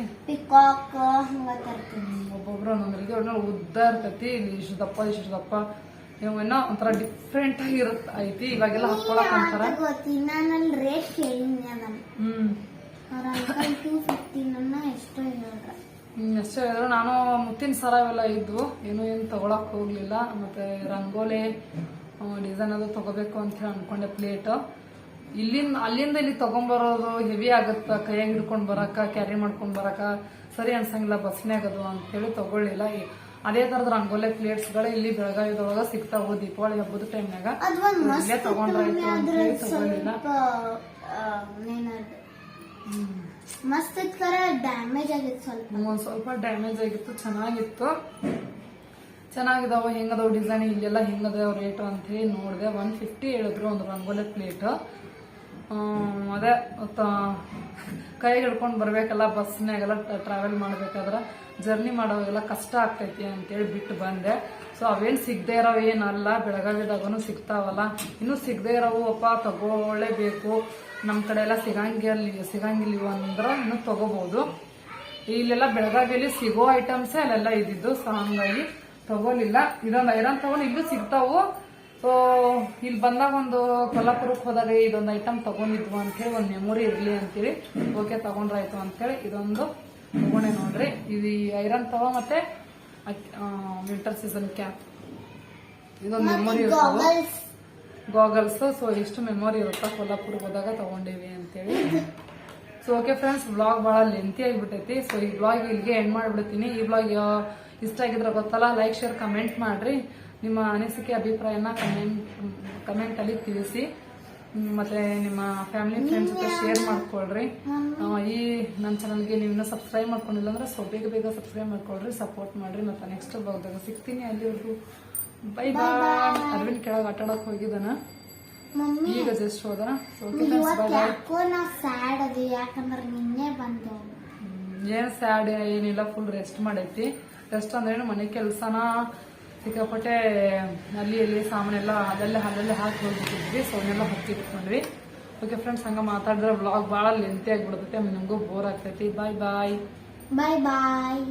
ಒಬ್ಬೊಬ್ರು ಒಂದೊಂದ್ರಿಗೆ ಉದ್ದ ಇರ್ತೈತಿ. ಇಲ್ಲಿ ಇಷ್ಟು ದಪ್ಪ ಇಷ್ಟು ದಪ್ಪ ಏನೋ ಒಂಥರ ಡಿಫ್ರೆಂಟ್ ಆಗಿ ಇರುತ್ತ. ಐತಿ ಇವಾಗೆಲ್ಲ ಹಾಕೊಳಕ್ ಅಂತಾರ ಹ್ಮ್. ಎಷ್ಟೋ ಹೇಳಿದ್ರು ನಾನು ಮುತ್ತಿನ ಸರ ಇವೆಲ್ಲ ಇದ್ವು ಏನು ಏನು ತಗೊಳಕ್ ಹೋಗ್ಲಿಲ್ಲ. ಮತ್ತೆ ರಂಗೋಲಿ ಡಿಸೈನ್ ಅದು ತಗೋಬೇಕು ಅಂತ ಹೇಳಿ ಅನ್ಕೊಂಡೆ ಪ್ಲೇಟ್ ಇಲ್ಲಿಂದ ಅಲ್ಲಿಂದ ಇಲ್ಲಿ ತಗೊಂಬರೋದು ಹೆವಿ ಆಗತ್ತ. ಕೈಯಾಗ ಹಿಡ್ಕೊಂಡ್ ಬರಾಕ ಕ್ಯಾರಿ ಮಾಡ್ಕೊಂಡ್ ಬರಾಕ. ಸರಿ ಅನ್ಸಂಗಿಲ್ಲ ಬಸ್ನ್ಯಾಗ ಅಂತ ಅಂತೇಳಿ ತಗೊಳ್ಳಿಲ್ಲ. ಅದೇ ತರದ ರಂಗೋಲಿ ಪ್ಲೇಟ್ಸ್ಗಳು ಇಲ್ಲಿ ಬೆಳಗಾವಿದೊಳಗ ಸಿಗ್ತಾವು ದೀಪಾವಳಿ ಹಬ್ಬದ ಟೈಮ್ನಾಗ ಇಲ್ಲೇ ತಗೊಂಡ್ರಾಯ್ತು ಮಸ್ತ್ ಡ್ಯಾಮೇಜ್ ಆಗಿತ್ತು ಸ್ವಲ್ಪ. ಒಂದ್ ಸ್ವಲ್ಪ ಡ್ಯಾಮೇಜ್ ಆಗಿತ್ತು ಚೆನ್ನಾಗಿತ್ತು. ಚೆನ್ನಾಗಿದಾವ ಹೆಂಗದಾವ ಡಿಸೈನ್ ಇಲ್ಲೆಲ್ಲ ಹೆಂಗದಾವ ರೇಟ್ ಅಂತ ಹೇಳಿ ನೋಡಿದೆ. ಒನ್ ಫಿಫ್ಟಿ ಹೇಳಿದ್ರು ಒಂದು ರಂಗೋಲಿ ಪ್ಲೇಟ್ ಅದೇ ಕೈಗೆ ಹಿಡ್ಕೊಂಡು ಬರ್ಬೇಕಲ್ಲ ಬಸ್ನಾಗೆಲ್ಲ ಟ್ರಾವೆಲ್ ಮಾಡಬೇಕಾದ್ರೆ ಜರ್ನಿ ಮಾಡೋವಾಗೆಲ್ಲ ಕಷ್ಟ ಆಗ್ತೈತಿ ಅಂತೇಳಿ ಬಿಟ್ಟು ಬಂದೆ. ಸೊ ಅವೇನ್ ಸಿಗದೆ ಇರೋ ಏನಲ್ಲ ಬೆಳಗಾವಿದಾಗೂ ಸಿಗ್ತಾವಲ್ಲ. ಇನ್ನೂ ಸಿಗದೆ ಇರೋವು, ಅಪ್ಪ ತಗೊಳ್ಳೇಬೇಕು ನಮ್ಮ ಕಡೆ ಎಲ್ಲ ಸಿಗಂಗಿಲ್ಲ ಇವು ಅಂದ್ರೆ ಇನ್ನೂ ತಗೋಬಹುದು ಇಲ್ಲೆಲ್ಲ ಬೆಳಗಾವಿಯಲ್ಲಿ ಸಿಗೋ ಐಟಮ್ಸೇ ಅಲ್ಲೆಲ್ಲ ಇದ್ದಿದ್ದು ಸೊ ಹಂಗಾಗಿ ತಗೋಲಿಲ್ಲ. ಇದೊಂದು ಐರನ್ ತಗೊಂಡು ಇಲ್ಲೂ ಸಿಗ್ತಾವು. ಸೊ ಇಲ್ಲಿ ಬಂದಾಗ ಒಂದು ಕೊಲ್ಲಾಪುರಕ್ಕೆ ಹೋದಾಗ ಇದೊಂದು ಐಟಮ್ ತಗೊಂಡಿದ್ವು ಅಂತೇಳಿ ಒಂದು ಮೆಮೊರಿ ಇರಲಿ ಅಂತೇಳಿ ಓಕೆ ತಗೊಂಡ್ರಾಯ್ತು ಅಂತೇಳಿ ಇದೊಂದು ತಗೊಂಡೆ ನೋಡ್ರಿ. ಇದು ಐರನ್ ತವ ಮತ್ತೆ ವಿಂಟರ್ ಸೀಸನ್ ಕ್ಯಾಪ್ ಇದೊಂದು ಮೆಮೊರಿ ಇರ್ತದೆ. ಗಾಗಲ್ಸ್ ಗಾಗಲ್ಸ್ ಸೊ ಎಷ್ಟು ಮೆಮೊರಿ ಇರುತ್ತಾ? ಕೊಲ್ಲಾಪುರಕ್ಕೆ ಹೋದಾಗ ತಗೊಂಡೇವಿ ಅಂತೇಳಿ ಸೊ ಓಕೆ ಫ್ರೆಂಡ್ಸ್ ಬ್ಲಾಗ್ ಭಾಳ ಲೆಂತಿ ಆಗಿಬಿಟ್ಟೈತಿ. ಸೊ ಈ ಬ್ಲಾಗ್ ಇಲ್ಲಿಗೆ ಎಂಡ್ ಮಾಡಿಬಿಡ್ತೀನಿ. ಈ ಬ್ಲಾಗ್ ಇಷ್ಟ ಆಗಿದ್ರೆ ಗೊತ್ತಲ್ಲ ಲೈಕ್ ಶೇರ್ ಕಮೆಂಟ್ ಮಾಡ್ರಿ. ನಿಮ್ಮ ಅನಿಸಿಕೆ ಅಭಿಪ್ರಾಯನ ಕಮೆಂಟ್ ಅಲ್ಲಿ ತಿಳಿಸಿ. ಮತ್ತೆ ನಿಮ್ಮ ಫ್ಯಾಮಿಲಿ ಫ್ರೆಂಡ್ಸ್ ಜೊತೆ ಶೇರ್ ಮಾಡ್ಕೊಳ್ರಿ. ಈ ನನ್ನ ಚಾನಲ್ಗೆ ನೀವು ಇನ್ನೂ ಸಬ್ಸ್ಕ್ರೈಬ್ ಮಾಡ್ಕೊಂಡಿಲ್ಲ ಅಂದ್ರೆ ಸೊ ಬೇಗ ಬೇಗ ಸಬ್ಸ್ಕ್ರೈಬ್ ಮಾಡ್ಕೊಳ್ರಿ ಸಪೋರ್ಟ್ ಮಾಡ್ರಿ. ಮತ್ತೆ ನೆಕ್ಸ್ಟ್ ಬ್ಲಾಗ್ದಾಗ ಸಿಗ್ತೀನಿ ಅಲ್ಲಿವರೆಗೂ. ಬೈ ಬಾಯ್ ಅರವಿಂದ್ ಕೆಳಗೆ ಆಟ ಆಡಕ್ ಹೋಗಿದ್ದಾನ ಈಗ ಜಸ್ಟ್ ಹೋದ ಸೊ ಯಾಕಂದ್ರೆ ನಿನ್ನೆ ಬಂದೆ. ಏನ್ ಸ್ಯಾಡ್ ಏನಿಲ್ಲ ಫುಲ್ ರೆಸ್ಟ್ ಮಾಡೈತಿ. ರೆಸ್ಟ್ ಅಂದ್ರೆ ಮನೆ ಕೆಲಸನ? ಸಿಕ್ಕಾಪಟ್ಟೆ ಅಲ್ಲಿ ಅಲ್ಲಿ ಸಾಮಾನೆಲ್ಲ ಅದೆಲ್ಲ ಅದಲ್ಲೇ ಹಾಕಿ ಹೋಗ್ಬಿಟ್ಟಿದ್ವಿ ಸೊ ಅವನ್ನೆಲ್ಲ ಇಟ್ಕೊಂಡ್ವಿ. ಓಕೆ ಫ್ರೆಂಡ್ಸ್ ಹಂಗ ಮಾತಾಡಿದ್ರೆ ಬ್ಲಾಗ್ ಭಾಳ ಲೆಂತಿ ಆಗಿಬಿಡುತ್ತೆ. ನಿಮಗೂ ಬೋರ್ ಆಗ್ತೈತಿ. ಬಾಯ್ ಬಾಯ್ ಬಾಯ್ ಬಾಯ್